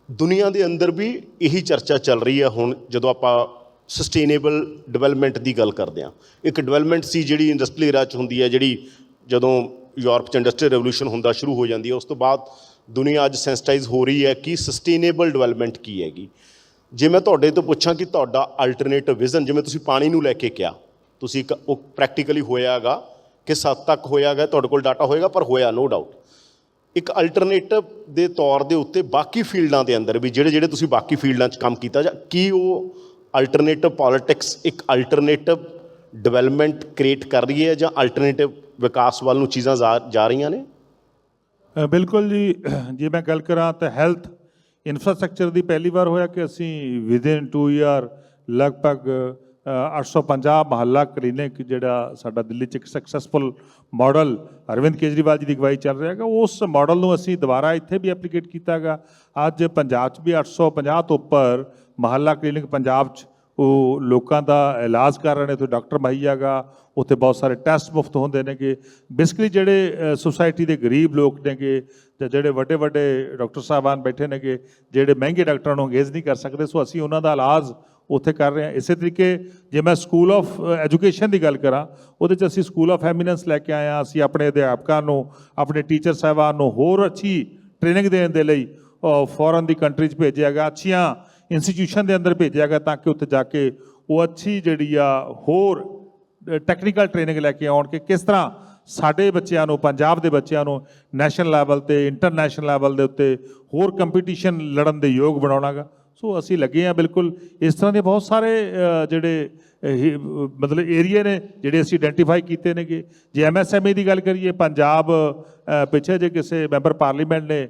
ਦੁਨੀਆ ਦੇ ਅੰਦਰ ਵੀ ਇਹੀ ਚਰਚਾ ਚੱਲ ਰਹੀ ਹੈ ਹੁਣ, ਜਦੋਂ ਆਪਾਂ ਸਸਟੇਨੇਬਲ ਡਿਵੈਲਪਮੈਂਟ ਦੀ ਗੱਲ ਕਰਦੇ ਹਾਂ। ਇੱਕ ਡਿਵੈਲਪਮੈਂਟ ਸੀ ਜਿਹੜੀ ਇੰਡਸਟਰੀਅਲ ਏਰਾ 'ਚ ਹੁੰਦੀ ਹੈ, ਜਿਹੜੀ ਜਦੋਂ ਯੂਰਪ 'ਚ ਇੰਡਸਟਰੀਅਲ ਰੈਵੋਲੂਸ਼ਨ ਹੁੰਦਾ ਸ਼ੁਰੂ ਹੋ ਜਾਂਦੀ ਹੈ, ਉਸ ਤੋਂ ਬਾਅਦ ਦੁਨੀਆ ਅੱਜ ਸੈਂਸਿਟਾਈਜ਼ ਹੋ ਰਹੀ ਹੈ ਕਿ ਸਸਟੇਨੇਬਲ ਡਿਵੈਲਪਮੈਂਟ ਕੀ ਹੈਗੀ। ਜੇ ਮੈਂ ਤੁਹਾਡੇ ਤੋਂ ਪੁੱਛਾਂ ਕਿ ਤੁਹਾਡਾ ਅਲਟਰਨੇਟਿਵ ਵਿਜ਼ਨ ਜਿਵੇਂ ਤੁਸੀਂ ਪਾਣੀ ਨੂੰ ਲੈ ਕੇ ਕਿਹਾ ਤੁਸੀਂ ਇੱਕ ਉਹ ਪ੍ਰੈਕਟੀਕਲੀ ਹੋਇਆਗਾ ਕਿਸ ਹੱਦ ਤੱਕ ਹੋਇਆਗਾ ਤੁਹਾਡੇ ਕੋਲ ਡਾਟਾ ਹੋਏਗਾ ਪਰ ਹੋਇਆ ਨੋ ਡਾਊਟ ਇੱਕ ਅਲਟਰਨੇਟਿਵ ਦੇ ਤੌਰ ਦੇ ਉੱਤੇ ਬਾਕੀ ਫੀਲਡਾਂ ਦੇ ਅੰਦਰ ਵੀ ਜਿਹੜੇ ਜਿਹੜੇ ਤੁਸੀਂ ਬਾਕੀ ਫੀਲਡਾਂ 'ਚ ਕੰਮ ਕੀਤਾ ਜਾਂ ਕੀ ਉਹ ਅਲਟਰਨੇਟਿਵ ਪੋਲਿਟਿਕਸ ਇੱਕ ਅਲਟਰਨੇਟਿਵ ਡਿਵੈਲਪਮੈਂਟ ਕ੍ਰੀਏਟ ਕਰ ਰਹੀ ਹੈ ਜਾਂ ਅਲਟਰਨੇਟਿਵ ਵਿਕਾਸ ਵੱਲ ਨੂੰ ਚੀਜ਼ਾਂ ਜਾ- ਜਾ ਰਹੀਆਂ ਨੇ? ਅ, ਬਿਲਕੁਲ ਜੀ। ਜੇ ਮੈਂ ਗੱਲ ਕਰਾਂ ਤਾਂ ਹੈਲਥ ਇਨਫਰਾਸਟ੍ਰਕਚਰ ਦੀ ਪਹਿਲੀ ਵਾਰ ਹੋਇਆ ਕਿ ਅਸੀਂ ਵਿਦਿਨ 2 ਈਅਰ ਲਗਭਗ 850 ਮਹੱਲਾ ਕਲੀਨਿਕ ਜਿਹੜਾ ਸਾਡਾ ਦਿੱਲੀ 'ਚ ਇੱਕ ਸਕਸੈਸਫੁਲ ਮਾਡਲ ਅਰਵਿੰਦ ਕੇਜਰੀਵਾਲ ਜੀ ਦੀ ਅਗਵਾਈ ਚੱਲ ਰਿਹਾ ਹੈਗਾ। ਉਸ ਮਾਡਲ ਨੂੰ ਅਸੀਂ ਦੁਬਾਰਾ ਇੱਥੇ ਵੀ ਐਪਲੀਕੇਟ ਕੀਤਾ ਹੈਗਾ। ਅੱਜ ਪੰਜਾਬ 'ਚ ਵੀ 850 ਤੋਂ ਉੱਪਰ ਮਹੱਲਾ ਕਲੀਨਿਕ ਪੰਜਾਬ 'ਚ ਉਹ ਲੋਕਾਂ ਦਾ ਇਲਾਜ ਕਰ ਰਹੇ ਨੇ। ਉੱਥੇ ਡਾਕਟਰ ਮੁਹੱਈਆ ਗਾ ਉੱਥੇ ਬਹੁਤ ਸਾਰੇ ਟੈਸਟ ਮੁਫਤ ਹੁੰਦੇ ਨੇਗੇ। ਬੇਸਿਕਲੀ ਜਿਹੜੇ ਸੁਸਾਇਟੀ ਦੇ ਗਰੀਬ ਲੋਕ ਨੇਗੇ ਤੇ ਜਿਹੜੇ ਵੱਡੇ ਵੱਡੇ ਡਾਕਟਰ ਸਾਹਿਬਾਨ ਬੈਠੇ ਨੇਗੇ, ਜਿਹੜੇ ਮਹਿੰਗੇ ਡਾਕਟਰਾਂ ਨੂੰ ਅੰਗੇਜ਼ ਨਹੀਂ ਕਰ ਸਕਦੇ, ਸੋ ਅਸੀਂ ਉਹਨਾਂ ਦਾ ਇਲਾਜ ਉੱਥੇ ਕਰ ਰਹੇ ਹਾਂ। ਇਸੇ ਤਰੀਕੇ ਜੇ ਮੈਂ ਸਕੂਲ ਆਫ ਐਜੂਕੇਸ਼ਨ ਦੀ ਗੱਲ ਕਰਾਂ, ਉਹਦੇ 'ਚ ਅਸੀਂ ਸਕੂਲ ਆਫ ਐਮੀਨੈਂਸ ਲੈ ਕੇ ਆਏ ਹਾਂ। ਅਸੀਂ ਆਪਣੇ ਅਧਿਆਪਕਾਂ ਨੂੰ, ਆਪਣੇ ਟੀਚਰ ਸਾਹਿਬਾਨ ਨੂੰ ਹੋਰ ਅੱਛੀ ਟ੍ਰੇਨਿੰਗ ਦੇਣ ਦੇ ਲਈ ਫੋਰਨ ਦੀ ਕੰਟਰੀ 'ਚ ਭੇਜਿਆ ਗਿਆ ਅੱਛੀਆਂ ਇੰਸਟੀਟਿਊਸ਼ਨ ਦੇ ਅੰਦਰ ਭੇਜਿਆ ਗਿਆ ਤਾਂ ਕਿ ਉੱਥੇ ਜਾ ਕੇ ਉਹ ਅੱਛੀ ਜਿਹੜੀ ਆ, ਹੋਰ ਟੈਕਨੀਕਲ ਟ੍ਰੇਨਿੰਗ ਲੈ ਕੇ ਆਉਣ ਕਿ ਕਿਸ ਤਰ੍ਹਾਂ ਸਾਡੇ ਬੱਚਿਆਂ ਨੂੰ, ਪੰਜਾਬ ਦੇ ਬੱਚਿਆਂ ਨੂੰ ਨੈਸ਼ਨਲ ਲੈਵਲ ਤੇ ਇੰਟਰਨੈਸ਼ਨਲ ਲੈਵਲ ਦੇ ਉੱਤੇ ਹੋਰ ਕੰਪੀਟੀਸ਼ਨ ਲੜਨ ਦੇ ਯੋਗ ਬਣਾਉਣਾਗਾ ਸੋ ਅਸੀਂ ਲੱਗੇ ਆ ਬਿਲਕੁਲ ਇਸ ਤਰ੍ਹਾਂ ਦੇ ਬਹੁਤ ਸਾਰੇ ਜਿਹੜੇ ਮਤਲਬ ਏਰੀਏ ਨੇ ਜਿਹੜੇ ਅਸੀਂ ਆਇਡੈਂਟੀਫਾਈ ਕੀਤੇ ਨੇਗੇ। ਜੇ ਐਮਐਸਐਮਈ ਦੀ ਗੱਲ ਕਰੀਏ, ਪੰਜਾਬ ਪਿੱਛੇ ਜੇ ਕਿਸੇ ਮੈਂਬਰ ਪਾਰਲੀਮੈਂਟ ਨੇ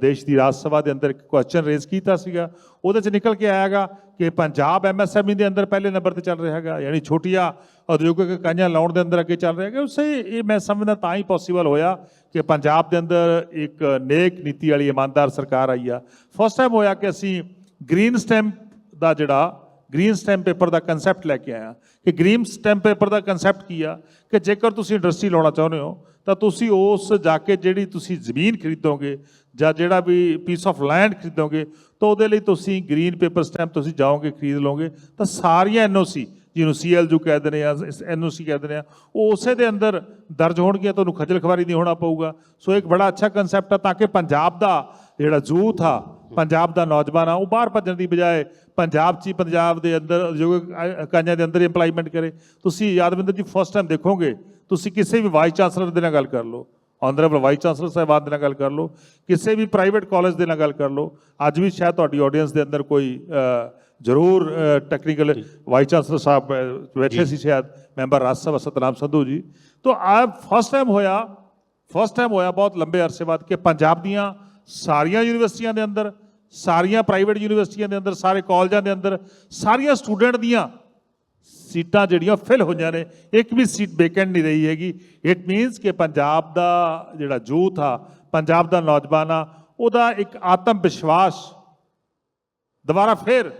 ਦੇਸ਼ ਦੀ ਰਾਜ ਸਭਾ ਦੇ ਅੰਦਰ ਇੱਕ ਕੁਐਸਚਨ ਰੇਜ਼ ਕੀਤਾ ਸੀਗਾ, ਉਹਦੇ ਚ ਨਿਕਲ ਕੇ ਆਇਆਗਾ ਕਿ ਪੰਜਾਬ ਐਮਐਸਐਮਈ ਦੇ ਅੰਦਰ ਪਹਿਲੇ ਨੰਬਰ ਤੇ ਚੱਲ ਰਿਹਾ ਹੈਗਾ, ਯਾਨੀ ਛੋਟੀਆਂ ਉਦਯੋਗਿਕ ਇਕਾਈਆਂ ਲਾਉਣ ਦੇ ਅੰਦਰ ਅੱਗੇ ਚੱਲ ਰਿਹਾ ਹੈਗਾ। ਉਸੇ ਇਹ ਮੈਂ ਸਮਝਦਾ ਤਾਂ ਹੀ ਪੋਸੀਬਲ ਹੋਇਆ ਕਿ ਪੰਜਾਬ ਦੇ ਅੰਦਰ ਇੱਕ ਨੇਕ ਨੀਤੀ ਵਾਲੀ ਇਮਾਨਦਾਰ ਸਰਕਾਰ ਆਈ ਆ। ਫਸਟ ਟਾਈਮ ਹੋਇਆ ਕਿ ਅਸੀਂ ਗ੍ਰੀਨ ਸਟੈਂਪ ਦਾ ਜਿਹੜਾ, ਗ੍ਰੀਨ ਸਟੈਂਪ ਪੇਪਰ ਦਾ ਕਨਸੈਪਟ ਲੈ ਕੇ ਆਇਆ। ਕਿ ਗ੍ਰੀਨ ਸਟੈਂਪ ਪੇਪਰ ਦਾ ਕਨਸੈਪਟ ਕੀ ਆ? ਕਿ ਜੇਕਰ ਤੁਸੀਂ ਇੰਡਸਟਰੀ ਲਾਉਣਾ ਚਾਹੁੰਦੇ ਹੋ, ਤਾਂ ਤੁਸੀਂ ਉਸ ਜਾ ਕੇ ਜਿਹੜੀ ਤੁਸੀਂ ਜ਼ਮੀਨ ਖਰੀਦੋਗੇ ਜਾਂ ਜਿਹੜਾ ਵੀ ਪੀਸ ਆਫ ਲੈਂਡ ਖਰੀਦੋਗੇ, ਤਾਂ ਉਹਦੇ ਲਈ ਤੁਸੀਂ ਗ੍ਰੀਨ ਪੇਪਰ ਸਟੈਂਪ ਤੁਸੀਂ ਜਾਓਗੇ, ਖਰੀਦ ਲਓਗੇ। ਤਾਂ ਸਾਰੀਆਂ ਐਨਓਸੀ ਜਿਹਨੂੰ ਸੀਐਲਯੂ ਕਹਿ ਦਿੰਦੇ ਆ ਐਨਓਸੀ ਕਹਿ ਦਿੰਦੇ ਆ ਉਹ ਉਸੇ ਦੇ ਅੰਦਰ ਦਰਜ ਹੋਣਗੀਆਂ, ਤੁਹਾਨੂੰ ਖੱਜਲ ਖਵਾਰੀ ਨਹੀਂ ਹੋਣਾ ਪਊਗਾ। ਸੋ ਇੱਕ ਬੜਾ ਅੱਛਾ ਕਨਸੈਪਟ ਆ, ਤਾਂ ਕਿ ਪੰਜਾਬ ਦਾ ਜਿਹੜਾ ਯੂਥ ਆ ਪੰਜਾਬ ਦਾ ਨੌਜਵਾਨ ਆ ਉਹ ਬਾਹਰ ਭੱਜਣ ਦੀ ਬਜਾਏ ਪੰਜਾਬ 'ਚ ਹੀ ਪੰਜਾਬ ਦੇ ਅੰਦਰ ਉਦਯੋਗਿਕ ਇਕਾਈਆਂ ਦੇ ਅੰਦਰ ਇੰਪਲਾਈਮੈਂਟ ਕਰੇ। ਤੁਸੀਂ ਯਾਦਵਿੰਦਰ ਜੀ ਫਸਟ ਟਾਈਮ ਦੇਖੋਗੇ ਤੁਸੀਂ ਕਿਸੇ ਵੀ ਵਾਈਸ ਚਾਂਸਲਰ ਦੇ ਨਾਲ ਗੱਲ ਕਰ ਲਓ ਆਨਰੇਬਲ ਵਾਈਸ ਚਾਂਸਲਰ ਸਾਹਿਬਾਨ ਦੇ ਨਾਲ ਗੱਲ ਕਰ ਲਓ ਕਿਸੇ ਵੀ ਪ੍ਰਾਈਵੇਟ ਕਾਲਜ ਦੇ ਨਾਲ ਗੱਲ ਕਰ ਲਓ ਅੱਜ ਵੀ ਸ਼ਾਇਦ ਤੁਹਾਡੀ ਆਡੀਅנס ਦੇ ਅੰਦਰ ਕੋਈ ਜ਼ਰੂਰ ਟੈਕਨੀਕਲ ਵਾਈਸ ਚਾਂਸਲਰ ਸਾਹਿਬ ਬੈਠੇ ਸੀ ਸ਼ਾਇਦ ਮੈਂਬਰ ਰਾਜ ਸਭਾ ਸਤਨਾਮ ਸੰਧੂ ਜੀ। ਤੋਂ ਆ ਫਸਟ ਟਾਈਮ ਹੋਇਆ ਫਸਟ ਟਾਈਮ ਹੋਇਆ ਬਹੁਤ ਲੰਬੇ ਅਰਸੇ ਬਾਅਦ ਕਿ ਪੰਜਾਬ ਦੀਆਂ ਸਾਰੀਆਂ ਯੂਨੀਵਰਸਿਟੀਆਂ ਦੇ ਅੰਦਰ, ਸਾਰੀਆਂ ਪ੍ਰਾਈਵੇਟ ਯੂਨੀਵਰਸਿਟੀਆਂ ਦੇ ਅੰਦਰ, ਸਾਰੇ ਕਾਲਜਾਂ ਦੇ ਅੰਦਰ, ਸਾਰੀਆਂ ਸਟੂਡੈਂਟ ਦੀਆਂ ਸੀਟਾਂ ਜਿਹੜੀਆਂ ਫਿਲ ਹੋਈਆਂ ਨੇ। ਇੱਕ ਵੀ ਸੀਟ ਵੇਕੈਂਟ ਨਹੀਂ ਰਹੀ ਹੈਗੀ। ਇਟ ਮੀਨਸ ਕਿ ਪੰਜਾਬ ਦਾ ਜਿਹੜਾ ਯੂਥ ਆ ਪੰਜਾਬ ਦਾ ਨੌਜਵਾਨ ਆ, ਉਹਦਾ ਇੱਕ ਆਤਮ ਵਿਸ਼ਵਾਸ ਦੁਬਾਰਾ ਫਿਰ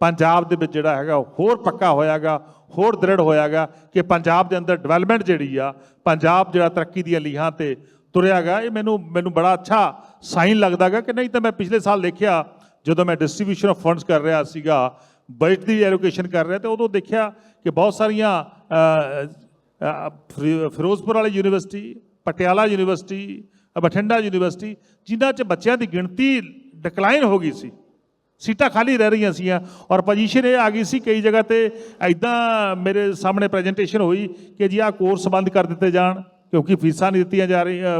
ਪੰਜਾਬ ਦੇ ਵਿੱਚ ਜਿਹੜਾ ਹੈਗਾ ਹੋਰ ਪੱਕਾ ਹੋਇਆਗਾ, ਹੋਰ ਦ੍ਰਿੜ ਹੋਇਆਗਾ ਕਿ ਪੰਜਾਬ ਦੇ ਅੰਦਰ ਡਿਵੈਲਪਮੈਂਟ ਜਿਹੜੀ ਆ, ਪੰਜਾਬ ਜਿਹੜਾ ਤਰੱਕੀ ਦੀਆਂ ਲੀਹਾਂ ਤੇ ਤੁਰਿਆ ਤੁਰਿਆਗਾ ਇਹ ਮੈਨੂੰ ਮੈਨੂੰ ਬੜਾ ਅੱਛਾ ਸਾਈਨ ਲੱਗਦਾਗਾ ਕਿ ਨਹੀਂ ਤਾਂ ਮੈਂ ਪਿਛਲੇ ਸਾਲ ਦੇਖਿਆ, ਜਦੋਂ ਮੈਂ ਡਿਸਟ੍ਰੀਬਿਊਸ਼ਨ ਆਫ ਫੰਡਸ ਕਰ ਰਿਹਾ ਸੀਗਾ ਬਜਟ ਦੀ ਐਲੋਕੇਸ਼ਨ ਕਰ ਰਿਹਾ, ਤੇ ਉਦੋਂ ਦੇਖਿਆ ਕਿ ਬਹੁਤ ਸਾਰੀਆਂ ਫਿਰ- ਫਿਰੋਜ਼ਪੁਰ ਵਾਲੀ university Patiala university Bathinda university ਜਿਨ੍ਹਾਂ 'ਚ ਬੱਚਿਆਂ ਦੀ ਗਿਣਤੀ ਡਿਕਲਾਈਨ ਹੋ ਗਈ ਸੀ। ਸੀਟਾਂ ਖਾਲੀ ਰਹਿ ਰਹੀਆਂ ਸੀਆਂ ਔਰ ਪੋਜੀਸ਼ਨ ਇਹ ਆ ਗਈ ਸੀ ਕਈ ਜਗ੍ਹਾ ਤੇ ਐਦਾਂ ਮੇਰੇ ਸਾਹਮਣੇ ਪ੍ਰੈਜੈਂਟੇਸ਼ਨ ਹੋਈ ਕਿ ਜੀ ਆਹ ਕੋਰਸ ਬੰਦ ਕਰ ਦਿੱਤੇ ਜਾਣ। ਕਿਉਂਕਿ ਫੀਸਾਂ ਨਹੀਂ ਦਿੱਤੀਆਂ ਜਾ ਰਹੀਆਂ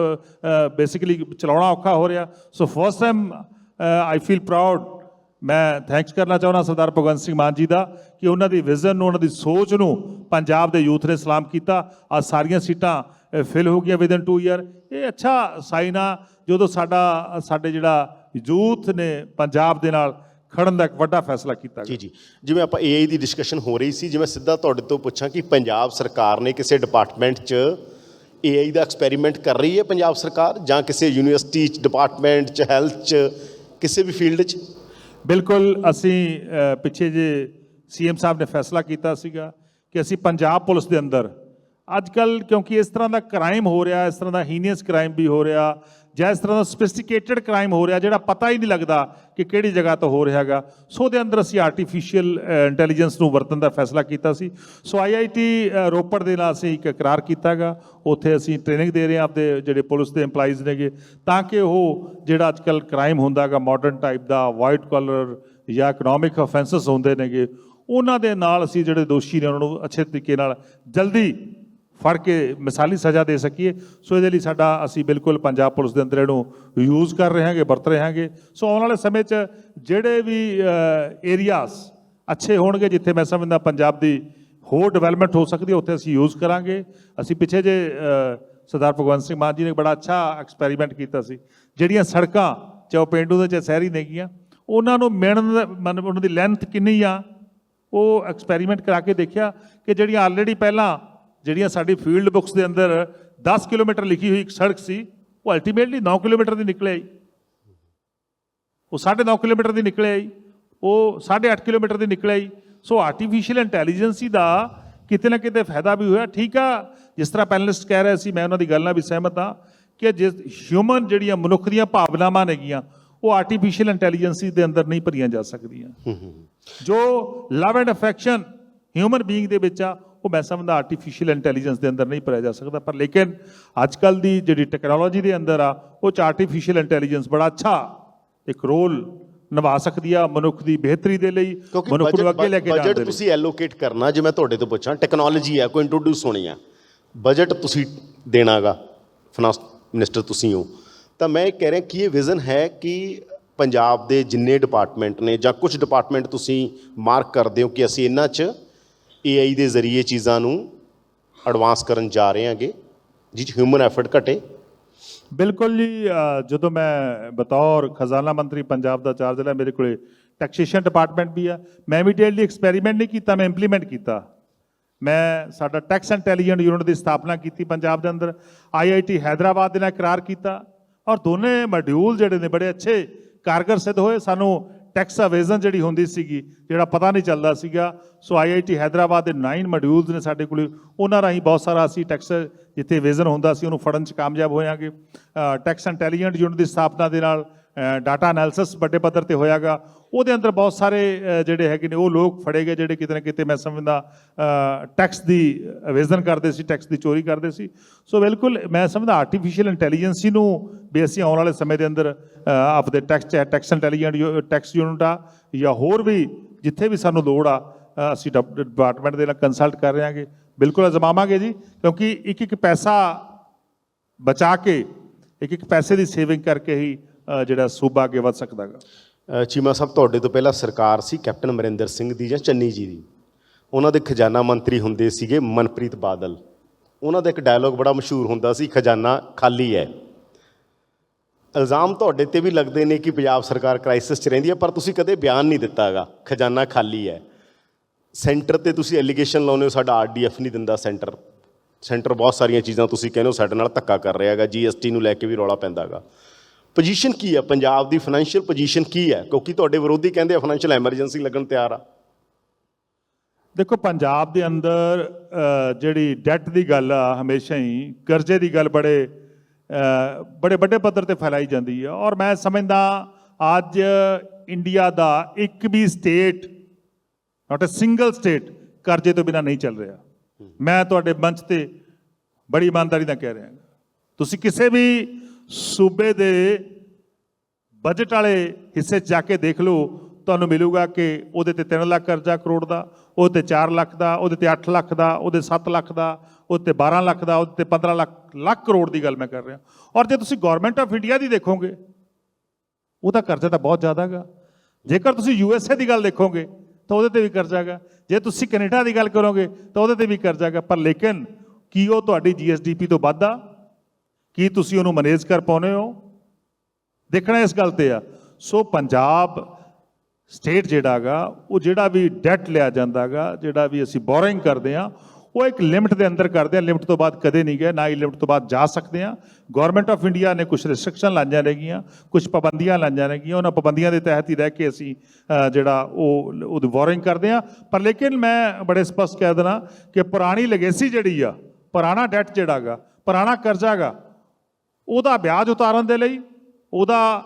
ਬੇਸਿਕਲੀ ਚਲਾਉਣਾ ਔਖਾ ਹੋ ਰਿਹਾ। So first time I feel proud ਮੈਂ ਥੈਂਕਸ ਕਰਨਾ ਚਾਹੁੰਦਾ ਸਰਦਾਰ ਭਗਵੰਤ ਸਿੰਘ ਮਾਨ ਜੀ ਦਾ ਕਿ ਉਹਨਾਂ ਦੀ ਵਿਜ਼ਨ ਨੂੰ, ਉਹਨਾਂ ਦੀ ਸੋਚ ਨੂੰ ਪੰਜਾਬ ਦੇ ਯੂਥ ਨੇ ਸਲਾਮ ਕੀਤਾ। ਆ ਸਾਰੀਆਂ ਸੀਟਾਂ ਫਿਲ ਹੋ ਗਈਆਂ ਵਿਦਨ 2 ਇਅਰ ਇਹ ਅੱਛਾ ਸਾਈਨ ਆ, ਜਦੋਂ ਸਾਡਾ, ਸਾਡੇ ਜਿਹੜਾ ਯੂਥ ਨੇ ਪੰਜਾਬ ਦੇ ਨਾਲ ਖੜਨ ਦਾ ਇੱਕ ਵੱਡਾ ਫੈਸਲਾ ਕੀਤਾ ਜੀ ਜੀ। ਜਿਵੇਂ ਆਪਾਂ AI ਦੀ ਡਿਸਕਸ਼ਨ ਹੋ ਰਹੀ ਸੀ, ਜਿਵੇਂ ਸਿੱਧਾ ਤੁਹਾਡੇ ਤੋਂ ਪੁੱਛਾਂ ਕਿ ਪੰਜਾਬ ਸਰਕਾਰ ਨੇ ਕਿਸੇ ਡਿਪਾਰਟਮੈਂਟ 'ਚ AI ਦਾ ਐਕਸਪੈਰੀਮੈਂਟ ਕਰ ਰਹੀ ਹੈ ਪੰਜਾਬ ਸਰਕਾਰ ਜਾਂ ਕਿਸੇ ਯੂਨੀਵਰਸਿਟੀ 'ਚ ਡਿਪਾਰਟਮੈਂਟ 'ਚ ਹੈਲਥ 'ਚ, ਕਿਸੇ ਵੀ ਫੀਲਡ 'ਚ? ਬਿਲਕੁਲ, ਅਸੀਂ ਪਿੱਛੇ ਜੇ ਸੀਐਮ ਸਾਹਿਬ ਨੇ ਫੈਸਲਾ ਕੀਤਾ ਸੀਗਾ ਕਿ ਅਸੀਂ ਪੰਜਾਬ ਪੁਲਿਸ ਦੇ ਅੰਦਰ ਅੱਜ ਕੱਲ ਕਿਉਂਕਿ ਇਸ ਤਰ੍ਹਾਂ ਦਾ ਕ੍ਰਾਈਮ ਹੋ ਰਿਹਾ, ਇਸ ਤਰ੍ਹਾਂ ਦਾ ਹੀਨੀਅਸ ਕ੍ਰਾਈਮ ਵੀ ਹੋ ਰਿਹਾ ਜਾਂ ਇਸ ਤਰ੍ਹਾਂ ਦਾ ਸਪਿਸਟੀਕੇਟਡ ਕ੍ਰਾਈਮ ਹੋ ਰਿਹਾ ਜਿਹੜਾ ਪਤਾ ਹੀ ਨਹੀਂ ਲੱਗਦਾ ਕਿ ਕਿਹੜੀ ਜਗ੍ਹਾ ਤੋਂ ਹੋ ਰਿਹਾ ਹੈਗਾ। ਸੋ ਉਹਦੇ ਅੰਦਰ ਅਸੀਂ ਆਰਟੀਫੀਸ਼ੀਅਲ ਇੰਟੈਲੀਜੈਂਸ ਨੂੰ ਵਰਤਣ ਦਾ ਫੈਸਲਾ ਕੀਤਾ ਸੀ। ਸੋ ਆਈਆਈਟੀ ਰੋਪੜ ਦੇ ਨਾਲ ਅਸੀਂ ਇੱਕ ਇਕਰਾਰ ਕੀਤਾਗਾ ਉੱਥੇ ਅਸੀਂ ਟ੍ਰੇਨਿੰਗ ਦੇ ਰਹੇ ਹਾਂ ਆਪਦੇ ਜਿਹੜੇ ਪੁਲਿਸ ਦੇ EMPLOYEES ਨੇਗੇ ਤਾਂ ਕਿ ਉਹ ਜਿਹੜਾ ਅੱਜ ਕੱਲ ਕ੍ਰਾਈਮ ਹੁੰਦਾਗਾ ਮਾਡਰਨ ਟਾਈਪ ਦਾ ਵਾਈਟ ਕਾਲਰ ਜਾਂ ਇਕਨੋਮਿਕ ਆਫੈਂਸਸ ਹੁੰਦੇ ਨੇਗੇ, ਉਹਨਾਂ ਦੇ ਨਾਲ ਅਸੀਂ ਜਿਹੜੇ ਦੋਸ਼ੀ ਨੇ ਉਹਨਾਂ ਨੂੰ ਅੱਛੇ ਤਰੀਕੇ ਨਾਲ ਜਲਦੀ ਫੜ ਕੇ ਮਿਸਾਲੀ ਸਜ਼ਾ ਦੇ ਸਕੀਏ। ਸੋ ਇਹਦੇ ਲਈ ਸਾਡਾ ਅਸੀਂ ਬਿਲਕੁਲ ਪੰਜਾਬ ਪੁਲਿਸ ਦੇ ਅੰਦਰ ਇਹਨੂੰ ਯੂਜ਼ ਕਰ ਰਹੇ ਹਾਂਗੇ, ਵਰਤ ਰਹੇ ਹਾਂਗੇ। ਸੋ ਆਉਣ ਵਾਲੇ ਸਮੇਂ 'ਚ ਜਿਹੜੇ ਵੀ ਏਰੀਆਸ ਅੱਛੇ ਹੋਣਗੇ, ਜਿੱਥੇ ਮੈਂ ਸਮਝਦਾ ਪੰਜਾਬ ਦੀ ਹੋਰ ਡਿਵੈਲਪਮੈਂਟ ਹੋ ਸਕਦੀ ਹੈ, ਉੱਥੇ ਅਸੀਂ ਯੂਜ਼ ਕਰਾਂਗੇ। ਅਸੀਂ ਪਿੱਛੇ ਜੇ ਸਰਦਾਰ ਭਗਵੰਤ ਸਿੰਘ ਮਾਨ ਜੀ ਨੇ ਬੜਾ ਅੱਛਾ ਐਕਸਪੈਰੀਮੈਂਟ ਕੀਤਾ ਸੀ, ਜਿਹੜੀਆਂ ਸੜਕਾਂ, ਚਾਹੇ ਉਹ ਪਿੰਡੂ ਦੇ ਚਾਹੇ ਸ਼ਹਿਰੀ ਨੇਗੀਆਂ ਉਹਨਾਂ ਨੂੰ ਮਿਣਨ ਦਾ- ਮਤਲਬ ਉਹਨਾਂ ਦੀ ਲੈਂਥ ਕਿੰਨੀ ਆ, ਉਹ ਐਕਸਪੈਰੀਮੈਂਟ ਕਰਾ ਕੇ ਦੇਖਿਆ ਕਿ ਜਿਹੜੀਆਂ ਆਲਰੇਡੀ ਪਹਿਲਾਂ ਜਿਹੜੀਆਂ ਸਾਡੀ ਫੀਲਡ ਬੁੱਕਸ ਦੇ ਅੰਦਰ 10 ਕਿਲੋਮੀਟਰ ਲਿਖੀ ਹੋਈ ਇੱਕ ਸੜਕ ਸੀ ਉਹ ਅਲਟੀਮੇਟਲੀ 9 ਕਿਲੋਮੀਟਰ ਦੀ ਨਿਕਲ ਆਈ। ਉਹ 9.5 ਕਿਲੋਮੀਟਰ ਦੀ ਨਿਕਲ ਆਈ ਉਹ 8.5 ਕਿਲੋਮੀਟਰ ਦੀ ਨਿਕਲ ਆਈ। ਸੋ ਆਰਟੀਫੀਸ਼ੀਅਲ ਇੰਟੈਲੀਜੈਂਸੀ ਦਾ ਕਿਤੇ ਨਾ ਕਿਤੇ ਫਾਇਦਾ ਵੀ ਹੋਇਆ। ਠੀਕ ਆ ਜਿਸ ਤਰ੍ਹਾਂ ਪੈਨਲਿਸਟ ਕਹਿ ਰਹੇ ਸੀ ਮੈਂ ਉਹਨਾਂ ਦੀ ਗੱਲ ਨਾਲ ਵੀ ਸਹਿਮਤ ਹਾਂ ਕਿ ਜਿਸ ਹਿਊਮਨ ਜਿਹੜੀਆਂ ਮਨੁੱਖ ਦੀਆਂ ਭਾਵਨਾਵਾਂ ਨੇਗੀਆਂ ਉਹ ਆਰਟੀਫੀਸ਼ੀਅਲ ਇੰਟੈਲੀਜੈਂਸੀ ਦੇ ਅੰਦਰ ਨਹੀਂ ਭਰੀਆਂ ਜਾ ਸਕਦੀਆਂ। ਜੋ love and affection human being ਦੇ ਵਿੱਚ ਆ ਉਹ ਮੈਂ ਸਮਝਦਾ ਆਰਟੀਫੀਸ਼ੀਅਲ ਇੰਟੈਲੀਜੈਂਸ ਦੇ ਅੰਦਰ ਨਹੀਂ ਭਰਿਆ ਜਾ ਸਕਦਾ ਪਰ ਲੇਕਿਨ ਅੱਜ ਕੱਲ ਦੀ ਜਿਹੜੀ ਟੈਕਨੋਲੋਜੀ ਦੇ ਅੰਦਰ ਆ ਉਹ ਚ ਆਰਟੀਫੀਸ਼ੀਅਲ ਇੰਟੈਲੀਜੈਂਸ ਬੜਾ ਅੱਛਾ ਇੱਕ ਰੋਲ ਨਿਭਾ ਸਕਦੀ ਆ ਮਨੁੱਖ ਦੀ ਬਿਹਤਰੀ ਦੇ ਲਈ ਮਨੁੱਖ ਨੂੰ ਅੱਗੇ ਲੈ ਕੇ ਜਾਣ ਬਜਟ ਦੇ ਲਈ। ਤੁਸੀਂ ਐਲੋਕੇਟ ਕਰਨਾ ਜੇ ਮੈਂ ਤੁਹਾਡੇ ਤੋਂ ਪੁੱਛਾਂ ਟੈਕਨੋਲੋਜੀ ਹੈ ਕੋਈ ਇੰਟਰੋਡਿਊਸ ਹੋਣੀ ਆ ਬਜਟ ਤੁਸੀਂ ਦੇਣਾਗਾ ਫਾਈਨਾਂਸ ਮਿਨਿਸਟਰ ਤੁਸੀਂ ਹੋ ਤਾਂ ਮੈਂ ਇਹ ਕਹਿ ਰਿਹਾ ਕਿ ਇਹ ਵਿਜ਼ਨ ਹੈ ਕਿ ਪੰਜਾਬ ਦੇ ਜਿੰਨੇ ਡਿਪਾਰਟਮੈਂਟ ਨੇ ਜਾਂ ਕੁਝ ਡਿਪਾਰਟਮੈਂਟ ਤੁਸੀਂ ਮਾਰਕ ਕਰਦੇ ਹੋ ਕਿ ਅਸੀਂ ਇਹਨਾਂ 'ਚ AI ਦੇ ਜ਼ਰੀਏ ਚੀਜ਼ਾਂ ਨੂੰ ਐਡਵਾਂਸ ਕਰਨ ਜਾ ਰਹੇ ਹਾਂਗੇ ਜਿਹ ਹਿਊਮਨ ਐਫਰਟ ਘਟੇ। ਬਿਲਕੁਲ ਜੀ ਜਦੋਂ ਮੈਂ ਬਤੌਰ ਖਜ਼ਾਨਾ ਮੰਤਰੀ ਪੰਜਾਬ ਦਾ ਚਾਰਜ ਲਿਆ, ਮੇਰੇ ਕੋਲੇ ਟੈਕਸੇਸ਼ਨ ਡਿਪਾਰਟਮੈਂਟ ਵੀ ਆ। ਮੈਂ ਵੀ ਐਕਸਪੈਰੀਮੈਂਟ ਨਹੀਂ ਕੀਤਾ, ਮੈਂ ਇੰਪਲੀਮੈਂਟ ਕੀਤਾ। ਮੈਂ ਸਾਡਾ ਟੈਕਸ ਇੰਟੈਲੀਜੈਂਟ ਯੂਨਿਟ ਦੀ ਸਥਾਪਨਾ ਕੀਤੀ ਪੰਜਾਬ ਦੇ ਅੰਦਰ। ਆਈਆਈਟੀ ਹੈਦਰਾਬਾਦ ਦੇ ਨਾਲ ਇਕਰਾਰ ਕੀਤਾ। ਔਰ ਦੋਨੇ ਮੋਡਿਊਲ ਜਿਹੜੇ ਨੇ, ਬੜੇ ਅੱਛੇ ਕਾਰਗਰ ਸਿੱਧ ਹੋਏ। ਸਾਨੂੰ ਟੈਕਸ ਅਵੇਜ਼ਨ ਜਿਹੜੀ ਹੁੰਦੀ ਸੀਗੀ, ਜਿਹੜਾ ਪਤਾ ਨਹੀਂ ਚੱਲਦਾ ਸੀਗਾ, ਸੋ ਆਈਆਈਟੀ ਹੈਦਰਾਬਾਦ ਦੇ 9 ਮੋਡਿਊਲਸ ਨੇ ਸਾਡੇ ਕੋਲ। ਉਹਨਾਂ ਰਾਹੀਂ ਬਹੁਤ ਸਾਰਾ ਅਸੀਂ ਟੈਕਸ ਜਿੱਥੇ ਅਵੇਜ਼ਨ ਹੁੰਦਾ ਸੀ, ਉਹਨੂੰ ਫੜਨ 'ਚ ਕਾਮਯਾਬ ਹੋਇਆਂਗੇ। ਟੈਕਸ ਇੰਟੈਲੀਜੈਂਟ ਯੂਨਿਟ ਦੀ ਸਥਾਪਨਾ ਦੇ ਨਾਲ ਡਾਟਾ ਐਨਾਲਿਸਿਸ ਵੱਡੇ ਪੱਧਰ ਤੇ ਹੋਇਆਗਾ। ਉਹਦੇ ਅੰਦਰ ਬਹੁਤ ਸਾਰੇ ਜਿਹੜੇ ਹੈਗੇ ਨੇ, ਉਹ ਲੋਕ ਫੜੇ ਗਏ, ਜਿਹੜੇ ਕਿਤੇ ਨਾ ਕਿਤੇ ਮੈਂ ਸਮਝਦਾ ਟੈਕਸ ਦੀ ਅਵੇਜ਼ਨ ਕਰਦੇ ਸੀ ਟੈਕਸ ਦੀ ਚੋਰੀ ਕਰਦੇ ਸੀ। ਸੋ ਬਿਲਕੁਲ ਮੈਂ ਸਮਝਦਾ ਆਰਟੀਫੀਸ਼ੀਅਲ ਇੰਟੈਲੀਜੈਂਸੀ ਨੂੰ ਵੀ ਅਸੀਂ ਆਉਣ ਵਾਲੇ ਸਮੇਂ ਦੇ ਅੰਦਰ ਆਪਦੇ ਟੈਕਸ ਚਾਹੇ ਟੈਕਸ ਇੰਟੈਲੀਜੈਂਟ ਟੈਕਸ ਯੂਨਿਟ ਆ, ਜਾਂ ਹੋਰ ਵੀ ਜਿੱਥੇ ਵੀ ਸਾਨੂੰ ਲੋੜ ਆ ਅਸੀਂ ਡਿਪਾਰਟਮੈਂਟ ਦੇ ਨਾਲ ਕੰਸਲਟ ਕਰ ਰਹੇ ਹਾਂਗੇ ਬਿਲਕੁਲ ਅਜ਼ਮਾਵਾਂਗੇ ਜੀ, ਕਿਉਂਕਿ ਇੱਕ ਇੱਕ ਪੈਸਾ ਬਚਾ ਕੇ ਇੱਕ ਇੱਕ ਪੈਸੇ ਦੀ ਸੇਵਿੰਗ ਕਰਕੇ ਹੀ ਜਿਹੜਾ ਸੂਬਾ ਅੱਗੇ ਵਧ ਸਕਦਾ ਗਾ ਚੀਮਾ ਸਾਹਿਬ, ਤੁਹਾਡੇ ਤੋਂ ਪਹਿਲਾਂ ਸਰਕਾਰ ਸੀ ਕੈਪਟਨ ਅਮਰਿੰਦਰ ਸਿੰਘ ਦੀ ਜਾਂ ਚੰਨੀ ਜੀ ਦੀ? ਉਹਨਾਂ ਦੇ ਖਜ਼ਾਨਾ ਮੰਤਰੀ ਹੁੰਦੇ ਸੀਗੇ ਮਨਪ੍ਰੀਤ ਬਾਦਲ। ਉਹਨਾਂ ਦਾ ਇੱਕ ਡਾਇਲੋਗ ਬੜਾ ਮਸ਼ਹੂਰ ਹੁੰਦਾ ਸੀ, ਖਜ਼ਾਨਾ ਖਾਲੀ ਹੈ। ਇਲਜ਼ਾਮ ਤੁਹਾਡੇ ਤੇ ਵੀ ਲੱਗਦੇ ਨੇ ਕਿ ਪੰਜਾਬ ਸਰਕਾਰ ਕ੍ਰਾਈਸਿਸ 'ਚ ਰਹਿੰਦੀ ਹੈ, ਪਰ ਤੁਸੀਂ ਕਦੇ ਬਿਆਨ ਨਹੀਂ ਦਿੱਤਾ ਦਿੱਤਾਗਾ ਖਜ਼ਾਨਾ ਖਾਲੀ ਹੈ। ਸੈਂਟਰ ਤੇ ਤੁਸੀਂ ਐਲੀਗੇਸ਼ਨ ਲਾਉਂਦੇ ਹੋ, ਸਾਡਾ ਆਰਡੀਐਫ ਨਹੀਂ ਦਿੰਦਾ ਸੈਂਟਰ ਸੈਂਟਰ ਬਹੁਤ ਸਾਰੀਆਂ ਚੀਜ਼ਾਂ ਤੁਸੀਂ ਕਹਿੰਦੇ ਹੋ, ਸਾਡੇ ਨਾਲ ਧੱਕਾ ਕਰ ਰਿਹਾ ਹੈਗਾ ਜੀਐਸਟੀ ਨੂੰ ਲੈ ਕੇ ਵੀ ਰੌਲਾ ਪੈਂਦਾ ਪੈਂਦਾਗਾ ਪੋਜੀਸ਼ਨ ਕੀ ਹੈ? ਪੰਜਾਬ ਦੀ ਫਾਈਨੈਂਸ਼ੀਅਲ ਪੋਜੀਸ਼ਨ ਕੀ ਹੈ? ਕਿਉਂਕਿ ਤੁਹਾਡੇ ਵਿਰੋਧੀ ਕਹਿੰਦੇ ਆ ਫਾਈਨੈਂਸ਼ੀਅਲ ਐਮਰਜੈਂਸੀ ਲੱਗਣ ਤਿਆਰ ਆ। ਦੇਖੋ ਪੰਜਾਬ ਦੇ ਅੰਦਰ ਜਿਹੜੀ ਡੈਟ ਦੀ ਗੱਲ ਆ ਹਮੇਸ਼ਾ ਹੀ ਕਰਜ਼ੇ ਦੀ ਗੱਲ ਬੜੇ ਬੜੇ ਵੱਡੇ ਪੱਧਰ ਤੇ ਫੈਲਾਈ ਜਾਂਦੀ ਹੈ ਔਰ ਮੈਂ ਸਮਝਦਾ ਅੱਜ ਇੰਡੀਆ ਦਾ ਇੱਕ ਵੀ state not a single state ਕਰਜ਼ੇ ਤੋਂ ਬਿਨਾ ਨਹੀਂ ਚੱਲ ਰਿਹਾ। ਮੈਂ ਤੁਹਾਡੇ ਮੰਚ ਤੇ ਬੜੀ ਇਮਾਨਦਾਰੀ ਨਾਲ ਕਹਿ ਰਿਹਾ ਤੁਸੀਂ ਕਿਸੇ ਵੀ ਸੂਬੇ ਦੇ ਬਜਟ ਵਾਲੇ ਹਿੱਸੇ 'ਚ ਜਾ ਕੇ ਦੇਖ ਲਓ, ਤੁਹਾਨੂੰ ਮਿਲੂਗਾ ਕਿ ਉਹਦੇ ਤੇ 3 ਲੱਖ ਕਰਜ਼ਾ ਕਰੋੜ ਦਾ, ਉਹਦੇ ਤੇ 4 ਲੱਖ ਦਾ, ਉਹਦੇ ਤੇ 8 ਲੱਖ ਦਾ, ਉਹਦੇ 7 ਲੱਖ ਦਾ, ਉਹਦੇ ਤੇ 12 ਲੱਖ ਦਾ, ਉਹਦੇ ਤੇ 15 ਲੱਖ ਲੱਖ ਕਰੋੜ ਦੀ ਗੱਲ ਮੈਂ ਕਰ ਰਿਹਾ। ਔਰ ਜੇ ਤੁਸੀਂ ਗਵਰਨਮੈਂਟ ਆਫ ਇੰਡੀਆ ਦੀ ਦੇਖੋਗੇ, ਉਹਦਾ ਕਰਜ਼ਾ ਤਾਂ ਬਹੁਤ ਜ਼ਿਆਦਾ ਹੈਗਾ। ਜੇਕਰ ਤੁਸੀਂ ਯੂ ਐੱਸ ਏ ਦੀ ਗੱਲ ਦੇਖੋਗੇ, ਤਾਂ ਉਹਦੇ ਤੇ ਵੀ ਕਰਜ਼ਾ ਹੈਗਾ। ਜੇ ਤੁਸੀਂ ਕੈਨੇਡਾ ਦੀ ਗੱਲ ਕਰੋਗੇ, ਤਾਂ ਉਹਦੇ ਤੇ ਵੀ ਕਰਜ਼ਾ ਹੈਗਾ। ਪਰ ਲੇਕਿਨ ਕੀ ਉਹ ਤੁਹਾਡੀ ਜੀਐਸਡੀਪੀ ਤੋਂ ਵੱਧ ਆ? ਕੀ ਤੁਸੀਂ ਉਹਨੂੰ ਮੈਨੇਜ ਕਰ ਪਾਉਨੇ ਹੋ? ਦੇਖਣਾ ਇਸ ਗੱਲ ਤੇ ਆ। ਸੋ ਪੰਜਾਬ ਸਟੇਟ ਜਿਹੜਾਗਾ ਉਹ ਜਿਹੜਾ ਵੀ ਡੈਟ ਲਿਆ ਜਾਂਦਾਗਾ ਜਿਹੜਾ ਵੀ ਅਸੀਂ ਬੋਰਿੰਗ ਕਰਦੇ ਆ ਉਹ ਇੱਕ ਲਿਮਟ ਦੇ ਅੰਦਰ ਕਰਦੇ ਆ ਲਿਮਟ ਤੋਂ ਬਾਅਦ ਕਦੇ ਨਹੀਂ ਗਏ, ਨਾ ਹੀ ਲਿਮਟ ਤੋਂ ਬਾਅਦ ਜਾ ਸਕਦੇ ਆ ਗਵਰਨਮੈਂਟ ਆਫ ਇੰਡੀਆ ਨੇ ਕੁਝ ਰਿਸਟ੍ਰਿਕਸ਼ਨ ਲਾਈਆਂ ਨੇਗੀਆਂ ਕੁਝ ਪਾਬੰਦੀਆਂ ਲਾਈਆਂ ਨੇਗੀਆਂ। ਉਹਨਾਂ ਪਾਬੰਦੀਆਂ ਦੇ ਤਹਿਤ ਹੀ ਰਹਿ ਕੇ ਅਸੀਂ ਜਿਹੜਾ ਉਹ, ਉਹਦੀ ਬੋਰਿੰਗ ਕਰਦੇ ਆ ਪਰ ਲੇਕਿਨ ਮੈਂ ਬੜੇ ਸਪਸ਼ਟ ਕਹਿ ਦੇਣਾ ਕਿ ਪੁਰਾਣੀ ਲੈਗੇਸੀ ਜਿਹੜੀ ਆ, ਪੁਰਾਣਾ ਡੈਟ ਜਿਹੜਾਗਾ ਪੁਰਾਣਾ ਕਰਜ਼ਾਗਾ ਉਹਦਾ ਵਿਆਜ ਉਤਾਰਨ ਦੇ ਲਈ, ਉਹਦਾ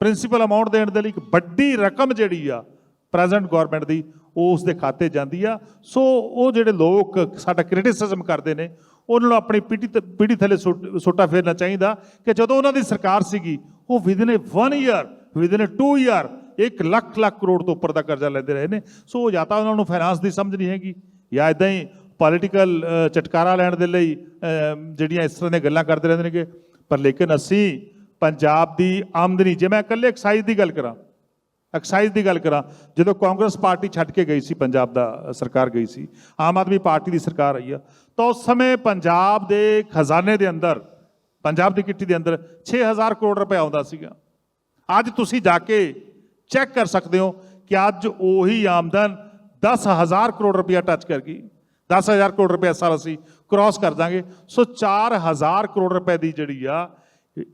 ਪ੍ਰਿੰਸੀਪਲ ਅਮਾਉਂਟ ਦੇਣ ਦੇ ਲਈ ਇੱਕ ਵੱਡੀ ਰਕਮ ਜਿਹੜੀ ਆ ਪ੍ਰੈਜ਼ੈਂਟ ਗਵਰਨਮੈਂਟ ਦੀ, ਉਹ ਉਸ ਦੇ ਖਾਤੇ ਜਾਂਦੀ ਆ। ਸੋ ਉਹ ਜਿਹੜੇ ਲੋਕ ਸਾਡਾ ਕ੍ਰਿਟਿਸਿਜ਼ਮ ਕਰਦੇ ਨੇ, ਉਹਨਾਂ ਨੂੰ ਆਪਣੀ ਪੀਠੀ ਤੇ ਪੀਠੀ ਥੱਲੇ ਸੁੱਟ- ਸੁੱਟਾ ਫੇਰਨਾ ਚਾਹੀਦਾ ਕਿ ਜਦੋਂ ਉਹਨਾਂ ਦੀ ਸਰਕਾਰ ਸੀਗੀ, ਉਹ within a 1 year within a 2 year 1 lakh lakh crore ਤੋਂ ਉੱਪਰ ਦਾ ਕਰਜ਼ਾ ਲੈਂਦੇ ਰਹੇ ਨੇ। ਸੋ ਜਾਂ ਤਾਂ ਉਹਨਾਂ ਨੂੰ ਫਾਈਨਾਂਸ ਦੀ ਸਮਝ ਨਹੀਂ ਹੈਗੀ, ਜਾਂ ਇਦਾਂ ਹੀ ਪੋਲੀਟੀਕਲ ਚਟਕਾਰਾ ਲੈਣ ਦੇ ਲਈ ਜਿਹੜੀਆਂ ਇਸ ਤਰ੍ਹਾਂ ਦੀਆਂ ਗੱਲਾਂ ਕਰਦੇ ਰਹਿੰਦੇ ਨੇਗੇ। ਪਰ ਲੇਕਿਨ ਅਸੀਂ ਪੰਜਾਬ ਦੀ ਆਮਦਨੀ, ਜੇ ਮੈਂ ਇਕੱਲੇ ਐਕਸਾਈਜ਼ ਦੀ ਗੱਲ ਕਰਾਂ ਐਕਸਾਈਜ਼ ਦੀ ਗੱਲ ਕਰਾਂ, ਜਦੋਂ ਕਾਂਗਰਸ ਪਾਰਟੀ ਛੱਡ ਕੇ ਗਈ ਸੀ, ਪੰਜਾਬ ਦਾ ਸਰਕਾਰ ਗਈ ਸੀ, ਆਮ ਆਦਮੀ ਪਾਰਟੀ ਦੀ ਸਰਕਾਰ ਆਈ ਆ, ਤਾਂ ਉਸ ਸਮੇਂ ਪੰਜਾਬ ਦੇ ਖਜ਼ਾਨੇ ਦੇ ਅੰਦਰ, ਪੰਜਾਬ ਦੀ ਕਿੱਟੀ ਦੇ ਅੰਦਰ 6000 ਕਰੋੜ ਰੁਪਏ ਆਉਂਦਾ ਸੀਗਾ। ਅੱਜ ਤੁਸੀਂ ਜਾ ਕੇ ਚੈੱਕ ਕਰ ਸਕਦੇ ਹੋ ਕਿ ਅੱਜ ਉਹੀ ਆਮਦਨ 10000 ਕਰੋੜ ਰੁਪਇਆ ਟੱਚ ਕਰ ਗਈ। 10000 ਕਰੋੜ ਰੁਪਏ ਸਾਲ ਅਸੀਂ ਕ੍ਰਾਸ ਕਰ ਦਾਂਗੇ। ਸੋ 4000 ਕਰੋੜ ਰੁਪਏ ਦੀ ਜਿਹੜੀ ਆ,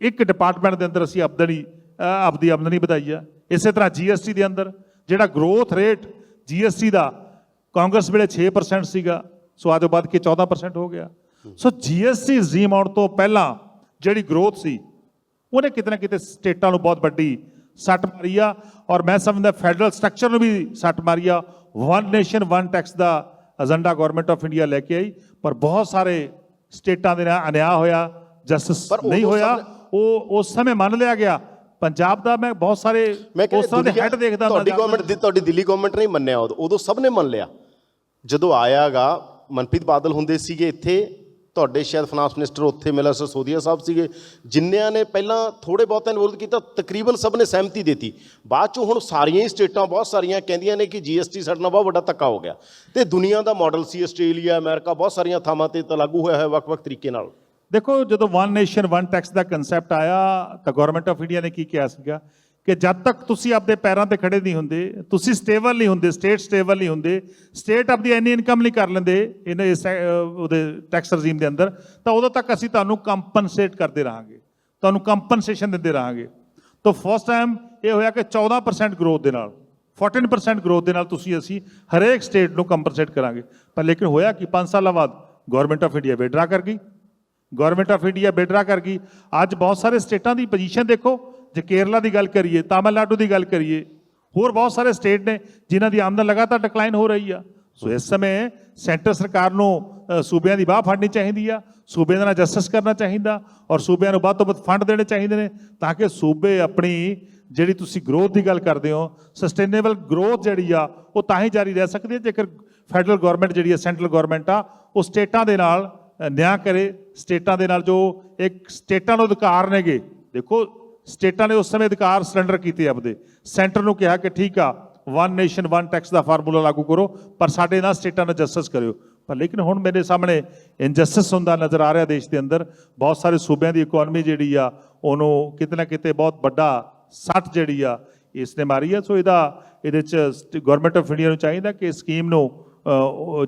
ਇੱਕ ਡਿਪਾਰਟਮੈਂਟ ਦੇ ਅੰਦਰ ਅਸੀਂ ਆਮਦਨੀ ਆਪਦੀ ਆਮਦਨੀ ਵਧਾਈ ਆ। ਇਸੇ ਤਰ੍ਹਾਂ ਜੀਐਸਟੀ ਦੇ ਅੰਦਰ, ਜਿਹੜਾ ਗਰੋਥ ਰੇਟ ਜੀਐਸਟੀ ਦਾ ਕਾਂਗਰਸ ਵੇਲੇ 6% ਸੀਗਾ, ਸੋ ਅੱਜ ਵੱਧ ਕੇ 14% ਹੋ ਗਿਆ। ਸੋ ਜੀਐਸਟੀ ਜ਼ੀਮ ਆਉਣ ਤੋਂ ਪਹਿਲਾਂ ਜਿਹੜੀ ਗਰੋਥ ਸੀ, ਉਹਨੇ ਕਿਤੇ ਨਾ ਕਿਤੇ ਸਟੇਟਾਂ ਨੂੰ ਬਹੁਤ ਵੱਡੀ ਸੱਟ ਮਾਰੀ ਆ। ਔਰ ਮੈਂ ਸਮਝਦਾ ਫੈਡਰਲ ਸਟਰਕਚਰ ਨੂੰ ਵੀ ਸੱਟ ਮਾਰੀ ਆ। ਵਨ ਨੇਸ਼ਨ ਵਨ ਟੈਕਸ ਦਾ ਏਜੰਡਾ ਗਵਰਨਮੈਂਟ ਆਫ ਇੰਡੀਆ ਲੈ ਕੇ ਆਈ ਪਰ ਬਹੁਤ ਸਾਰੇ ਸਟੇਟਾਂ ਦੇ ਨਾਲ ਅਨਿਆਂ ਹੋਇਆ ਜਸਟਿਸ ਨਹੀਂ ਹੋਇਆ ਉਹ ਉਸ ਸਮੇਂ ਮੰਨ ਲਿਆ ਗਿਆ ਪੰਜਾਬ ਦਾ ਮੈਂ ਬਹੁਤ ਸਾਰੇ ਤਰ੍ਹਾਂ ਦੇ ਹੈਡ ਦੇਖਦਾ ਤੁਹਾਡੀ ਗਵਰਨਮੈਂਟ ਦੀ ਤੁਹਾਡੀ ਦਿੱਲੀ ਗਵਰਨਮੈਂਟ ਨੇ ਮੰਨਿਆ ਉਦੋਂ ਉਦੋਂ ਸਭ ਨੇ ਮੰਨ ਲਿਆ। ਜਦੋਂ ਆਇਆਗਾ ਮਨਪ੍ਰੀਤ ਬਾਦਲ ਹੁੰਦੇ ਸੀਗੇ ਇੱਥੇ ਤੁਹਾਡੇ ਸ਼ਾਇਦ ਫਾਈਨਾਂਸ ਮਿਨਿਸਟਰ ਉੱਥੇ ਮਿਲਾ ਸੋਦੀਆ ਸਾਹਿਬ ਸੀਗੇ, ਜਿੰਨਿਆਂ ਨੇ ਪਹਿਲਾਂ ਥੋੜੇ ਬਹੁਤ ਨੇ ਕੀਤਾ, ਤਕਰੀਬਨ ਸਭ ਨੇ ਸਹਿਮਤੀ ਦਿੱਤੀ। ਬਾਅਦ ਚੋਂ ਹੁਣ ਸਾਰੀਆਂ ਹੀ ਸਟੇਟਾਂ ਬਹੁਤ ਸਾਰੀਆਂ ਕਹਿੰਦੀਆਂ ਨੇ ਕਿ ਜੀਐਸਟੀ ਸਾਡੇ ਨਾਲ ਬਹੁਤ ਵੱਡਾ ਧੱਕਾ ਹੋ ਗਿਆ। ਤੇ ਦੁਨੀਆ ਦਾ ਮਾਡਲ ਸੀ ਆਸਟ੍ਰੇਲੀਆ, ਅਮਰੀਕਾ, ਬਹੁਤ ਸਾਰੀਆਂ ਥਾਵਾਂ ਤੇ ਤਾਂ ਲਾਗੂ ਹੋਇਆ ਹੋਇਆ ਵੱਖ-ਵੱਖ ਤਰੀਕੇ ਨਾਲ। ਦੇਖੋ, ਜਦੋਂ ਵਨ ਨੇਸ਼ਨ ਵਨ ਟੈਕਸ ਦਾ ਕਨਸੈਪਟ ਆਇਆ, ਤਾਂ ਗਵਰਨਮੈਂਟ ਆਫ ਇੰਡੀਆ ਨੇ ਕੀ ਕਿਹਾ ਸੀਗਾ? ਕਿ ਜਦ ਤੱਕ ਤੁਸੀਂ ਆਪਦੇ ਪੈਰਾਂ ਤੇ ਖੜੇ ਨਹੀਂ ਹੁੰਦੇ ਤੁਸੀਂ ਸਟੇਬਲ ਨਹੀਂ ਹੁੰਦੇ ਸਟੇਟ ਸਟੇਬਲ ਨਹੀਂ ਹੁੰਦੇ ਸਟੇਟ ਆਪਦੀ ਇੰਨੀ ਇਨਕਮ ਨਹੀਂ ਕਰ ਲੈਂਦੇ ਇਹਨੇ ਇਸ ਅਹ, ਉਹਦੇ ਟੈਕਸ ਰਜੀਮ ਦੇ ਅੰਦਰ ਤਾਂ ਉਦੋਂ ਤੱਕ ਅਸੀਂ ਤੁਹਾਨੂੰ ਕੰਪਨਸੇਟ ਕਰਦੇ ਰਹਾਂਗੇ। ਤੁਹਾਨੂੰ ਕੰਪਨਸੇਸ਼ਨ ਦਿੰਦੇ ਰਹਾਂਗੇ। ਤਾਂ ਫਸਟ ਟਾਈਮ ਇਹ ਹੋਇਆ ਕਿ 14% ਗਰੋਥ ਦੇ ਨਾਲ 14% ਗਰੋਥ ਦੇ ਨਾਲ ਤੁਸੀਂ ਅਸੀਂ ਹਰੇਕ ਸਟੇਟ ਨੂੰ ਕੰਪਨਸੇਟ ਕਰਾਂਗੇ। ਪਰ ਲੇਕਿਨ ਹੋਇਆ ਕਿ 5 ਸਾਲਾਂ ਬਾਅਦ ਗਵਰਨਮੈਂਟ ਆਫ ਇੰਡੀਆ ਵਿਡਰਾ ਕਰ ਗਈ। ਗਵਰਨਮੈਂਟ ਆਫ ਇੰਡੀਆ ਵਿਡਰਾ ਕਰ ਗਈ। ਅੱਜ ਬਹੁਤ ਸਾਰੇ ਸਟੇਟਾਂ ਦੀ ਪੋਜੀਸ਼ਨ ਦੇਖੋ ਜੇ ਕੇਰਲਾ ਦੀ ਗੱਲ ਕਰੀਏ, ਤਾਮਿਲਨਾਡੂ ਦੀ ਗੱਲ ਕਰੀਏ, ਹੋਰ ਬਹੁਤ ਸਾਰੇ ਸਟੇਟ ਨੇ ਜਿਨ੍ਹਾਂ ਦੀ ਆਮਦਨ ਲਗਾਤਾਰ ਡਿਕਲਾਈਨ ਹੋ ਰਹੀ ਆ। ਸੋ ਇਸ ਸਮੇਂ ਸੈਂਟਰ ਸਰਕਾਰ ਨੂੰ ਸੂਬਿਆਂ ਦੀ ਬਾਹ ਫੜਨੀ ਚਾਹੀਦੀ ਆ, ਸੂਬਿਆਂ ਦੇ ਨਾਲ ਜਸਟਿਸ ਕਰਨਾ ਚਾਹੀਦਾ ਔਰ ਸੂਬਿਆਂ ਨੂੰ ਵੱਧ ਤੋਂ ਵੱਧ ਫੰਡ ਦੇਣੇ ਚਾਹੀਦੇ ਨੇ ਤਾਂ ਕਿ ਸੂਬੇ ਆਪਣੀ ਜਿਹੜੀ ਤੁਸੀਂ ਗਰੋਥ ਦੀ ਗੱਲ ਕਰਦੇ ਹੋ ਸਸਟੇਨੇਬਲ ਗਰੋਥ ਜਿਹੜੀ ਆ, ਉਹ ਤਾਂ ਹੀ ਜਾਰੀ ਰਹਿ ਸਕਦੀ ਹੈ ਜੇਕਰ ਫੈਡਰਲ ਗਵਰਨਮੈਂਟ ਜਿਹੜੀ ਹੈ ਸੈਂਟਰਲ ਗਵਰਨਮੈਂਟ ਆ, ਉਹ ਸਟੇਟਾਂ ਦੇ ਨਾਲ ਨਿਆਂ ਕਰੇ, ਸਟੇਟਾਂ ਦੇ ਨਾਲ ਜੋ ਇੱਕ ਸਟੇਟਾਂ ਨੂੰ ਅਧਿਕਾਰ ਨੇਗੇ। ਦੇਖੋ ਸਟੇਟਾਂ ਨੇ ਉਸ ਸਮੇਂ ਅਧਿਕਾਰ ਸਰੈਂਡਰ ਕੀਤੇ ਆਪਦੇ। ਸੈਂਟਰ ਨੂੰ ਕਿਹਾ ਕਿ ਠੀਕ ਆ ਵਨ ਨੇਸ਼ਨ ਵਨ ਟੈਕਸ ਦਾ ਫਾਰਮੂਲਾ ਲਾਗੂ ਕਰੋ, ਪਰ ਸਾਡੇ ਨਾਲ ਸਟੇਟਾਂ ਨਾਲ ਜਸਟਿਸ ਕਰਿਓ। ਪਰ ਲੇਕਿਨ ਹੁਣ ਮੇਰੇ ਸਾਹਮਣੇ ਇਨਜਸਟਿਸ ਹੁੰਦਾ ਨਜ਼ਰ ਆ ਰਿਹਾ ਦੇਸ਼ ਦੇ ਅੰਦਰ। ਬਹੁਤ ਸਾਰੇ ਸੂਬਿਆਂ ਦੀ ਇਕਨੋਮੀ ਜਿਹੜੀ ਆ, ਉਹਨੂੰ ਕਿਤੇ ਨਾ ਕਿਤੇ ਬਹੁਤ ਵੱਡਾ ਸੱਟ ਜਿਹੜੀ ਆ, ਇਸ ਨੇ ਮਾਰੀ ਆ। ਸੋ ਇਹਦਾ, ਇਹਦੇ ਚ ਗਵਰਨਮੈਂਟ ਆਫ ਇੰਡੀਆ ਨੂੰ ਚਾਹੀਦਾ ਕਿ ਸਕੀਮ ਨੂੰ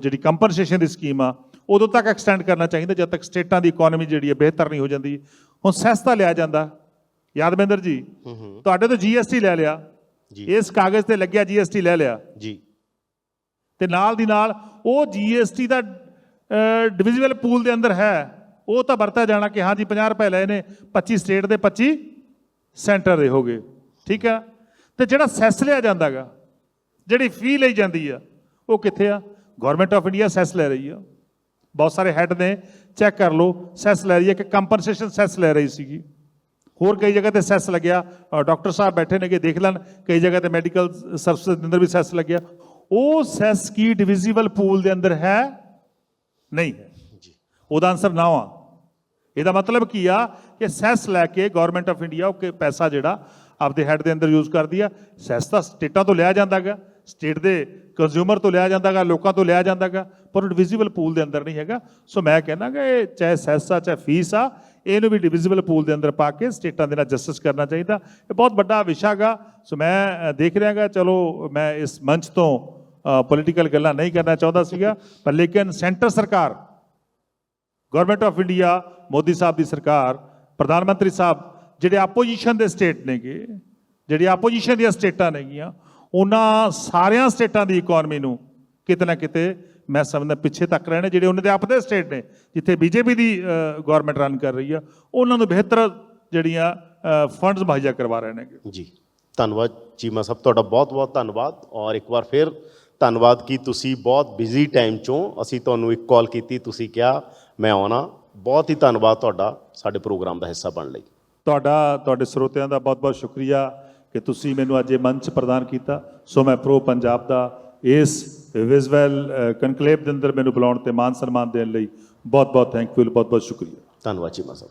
ਜਿਹੜੀ ਕੰਪਨਸੇਸ਼ਨ ਦੀ ਸਕੀਮ ਆ, ਉਦੋਂ ਤੱਕ ਐਕਸਟੈਂਡ ਕਰਨਾ ਚਾਹੀਦਾ, ਜਦ ਤੱਕ ਸਟੇਟਾਂ ਦੀ ਇਕਨੋਮੀ ਜਿਹੜੀ ਹੈ ਬਿਹਤਰ ਨਹੀਂ ਹੋ ਜਾਂਦੀ। ਹੁਣ ਸਸਤਾ ਲਿਆ ਜਾਂਦਾ। ਯਾਦਵਿੰਦਰ ਜੀ ਤੁਹਾਡੇ ਤੋਂ ਜੀਐਸਟੀ ਲੈ ਲਿਆ। ਜੀ। ਇਸ ਕਾਗਜ਼ ਤੇ ਲੱਗਿਆ ਜੀਐਸਟੀ ਲੈ ਲਿਆ। ਜੀ। ਤੇ ਨਾਲ ਦੀ ਨਾਲ ਉਹ ਜੀਐਸਟੀ ਦਾ ਡਿਵੀਜ਼ੀਬਲ ਪੂਲ ਦੇ ਅੰਦਰ ਹੈ। ਉਹ ਤਾਂ ਵਰਤਿਆ ਜਾਣਾ ਕਿ ਹਾਂ ਜੀ 50 ਰੁਪਏ ਲਏ ਨੇ 25 ਸਟੇਟ ਦੇ 25 ਸੈਂਟਰ ਦੇ ਹੋਗੇ ਠੀਕ ਹੈ ਤੇ ਜਿਹੜਾ ਸੈਸ ਲਿਆ ਜਾਂਦਾਗਾ ਜਿਹੜੀ ਫੀ ਲਈ ਜਾਂਦੀ ਆ ਉਹ ਕਿੱਥੇ ਆ? ਗਵਰਨਮੈਂਟ ਆਫ ਇੰਡੀਆ ਸੈਸ ਲੈ ਰਹੀ ਆ। ਬਹੁਤ ਸਾਰੇ ਹੈੱਡ ਨੇ ਚੈੱਕ ਕਰ ਲਓ ਸੈਸ ਲੈ ਰਹੀ ਹੈ ਕਿ ਕੰਪਨਸੇਸ਼ਨ ਸੈਸ ਲੈ ਰਹੀ ਸੀਗੀ। ਹੋਰ ਕਈ ਜਗ੍ਹਾ ਤੇ ਸੈਸ ਲੱਗਿਆ। ਡਾਕਟਰ ਸਾਹਿਬ ਬੈਠੇ ਨੇਗੇ ਦੇਖ ਲੈਣ। ਕਈ ਜਗ੍ਹਾ ਤੇ ਮੈਡੀਕਲ ਸਰਵਿਸ ਦੇ ਅੰਦਰ ਵੀ ਸੈਸ ਲੱਗਿਆ। ਉਹ ਸੈਸ ਕੀ ਡਿਵੀਜ਼ੀਬਲ ਪੂਲ ਦੇ ਅੰਦਰ ਹੈ? ਨਹੀਂ ਹੈ। ਜੀ। ਉਹਦਾ ਆਨਸਰ ਨਾ ਆ। ਇਹਦਾ ਮਤਲਬ ਕੀ ਆ ਕਿ ਸੈਸ ਲੈ ਕੇ ਗਵਰਨਮੈਂਟ ਆਫ ਇੰਡੀਆ ਉਹ ਕਿ ਪੈਸਾ ਜਿਹੜਾ ਆਪਦੇ ਹੈੱਡ ਦੇ ਅੰਦਰ ਯੂਜ਼ ਕਰਦੀ ਆ। ਸੈਸ ਤਾਂ ਸਟੇਟਾਂ ਤੋਂ ਲਿਆ ਜਾਂਦਾਗਾ ਸਟੇਟ ਦੇ ਕੰਜ਼ਿਊਮਰ ਤੋਂ ਲਿਆ ਜਾਂਦਾਗਾ ਲੋਕਾਂ ਤੋਂ ਲਿਆ ਜਾਂਦਾਗਾ ਪਰ ਉਹ ਡਿਵੀਜ਼ੀਬਲ ਪੂਲ ਦੇ ਅੰਦਰ ਨਹੀਂ ਹੈਗਾ। ਸੋ ਮੈਂ ਕਹਿੰਦਾ ਕਿ ਇਹ ਚਾਹੇ ਸੈਸ ਆ ਚਾਹੇ ਫੀਸ ਆ ਇਹਨੂੰ ਵੀ ਡਿਵੀਜ਼ੀਬਲ ਪੂਲ ਦੇ ਅੰਦਰ ਪਾ ਕੇ ਸਟੇਟਾਂ ਦੇ ਨਾਲ ਜਸਟਿਸ ਕਰਨਾ ਚਾਹੀਦਾ। ਇਹ ਬਹੁਤ ਵੱਡਾ ਵਿਸ਼ਾ ਗਾ। ਸੋ ਮੈਂ ਅ, ਦੇਖ ਰਿਹਾਗਾ ਚਲੋ ਮੈਂ ਇਸ ਮੰਚ ਤੋਂ ਪੋਲੀਟੀਕਲ ਗੱਲਾਂ ਨਹੀਂ ਕਰਨਾ ਚਾਹੁੰਦਾ ਸੀਗਾ ਪਰ ਲੇਕਿਨ ਸੈਂਟਰ ਸਰਕਾਰ ਗਵਰਨਮੈਂਟ ਆਫ ਇੰਡੀਆ ਮੋਦੀ ਸਾਹਿਬ ਦੀ ਸਰਕਾਰ ਪ੍ਰਧਾਨ ਮੰਤਰੀ ਸਾਹਿਬ ਜਿਹੜੇ ਆਪੋਜੀਸ਼ਨ ਦੇ ਸਟੇਟ ਨੇਗੇ ਜਿਹੜੀ ਆਪੋਜੀਸ਼ਨ ਦੀਆਂ ਸਟੇਟਾਂ ਨੇਗੀਆਂ ਉਹਨਾਂ ਸਾਰਿਆਂ ਸਟੇਟਾਂ ਦੀ ਇਕਨੋਮੀ ਨੂੰ ਕਿਤੇ ਨਾ ਕਿਤੇ ਮੈਂ ਸਮਝਦਾ ਪਿੱਛੇ ਤੱਕ ਰਹੇ ਨੇ ਜਿਹੜੇ ਉਹਨਾਂ ਦੇ ਆਪਦੇ ਸਟੇਟ ਨੇ ਜਿੱਥੇ ਬੀਜੇਪੀ ਦੀ ਗਵਰਨਮੈਂਟ ਰਨ ਕਰ ਰਹੀ ਆ ਉਹਨਾਂ ਨੂੰ ਬਿਹਤਰ ਜਿਹੜੀਆਂ ਫੰਡਸ ਮੁਹੱਈਆ ਕਰਵਾ ਰਹੇ ਨੇਗੇ। ਜੀ ਧੰਨਵਾਦ ਚੀਮਾ ਸਾਹਿਬ ਤੁਹਾਡਾ ਬਹੁਤ ਬਹੁਤ ਧੰਨਵਾਦ ਔਰ ਇੱਕ ਵਾਰ ਫਿਰ ਧੰਨਵਾਦ ਕਿ ਤੁਸੀਂ ਬਹੁਤ ਬਿਜ਼ੀ ਟਾਈਮ ਚੋਂ ਅਸੀਂ ਤੁਹਾਨੂੰ ਇੱਕ ਕਾਲ ਕੀਤੀ ਤੁਸੀਂ ਕਿਹਾ ਮੈਂ ਆਉਣਾ। ਬਹੁਤ ਹੀ ਧੰਨਵਾਦ ਤੁਹਾਡਾ ਸਾਡੇ ਪ੍ਰੋਗਰਾਮ ਦਾ ਹਿੱਸਾ ਬਣਨ ਲਈ। ਤੁਹਾਡਾ ਤੁਹਾਡੇ ਸਰੋਤਿਆਂ ਦਾ ਬਹੁਤ-ਬਹੁਤ ਸ਼ੁਕਰੀਆ ਕਿ ਤੁਸੀਂ ਮੈਨੂੰ ਅੱਜ ਇਹ ਮੰਚ ਪ੍ਰਦਾਨ ਕੀਤਾ। ਸੋ ਮੈਂ ਪ੍ਰੋ ਪੰਜਾਬ ਦਾ ਇਸ ਵਿਜ਼ੂਅਲ ਕਨਕਲੇਵ ਦੇ ਅੰਦਰ ਮੈਨੂੰ ਬੁਲਾਉਣ ਤੇ ਮਾਨ ਸਨਮਾਨ ਦੇਣ ਲਈ ਬਹੁਤ-ਬਹੁਤ ਥੈਂਕਫੁਲ ਬਹੁਤ-ਬਹੁਤ ਸ਼ੁਕਰੀਆ। ਧੰਨਵਾਦ ਜੀ ਮਾਸਾ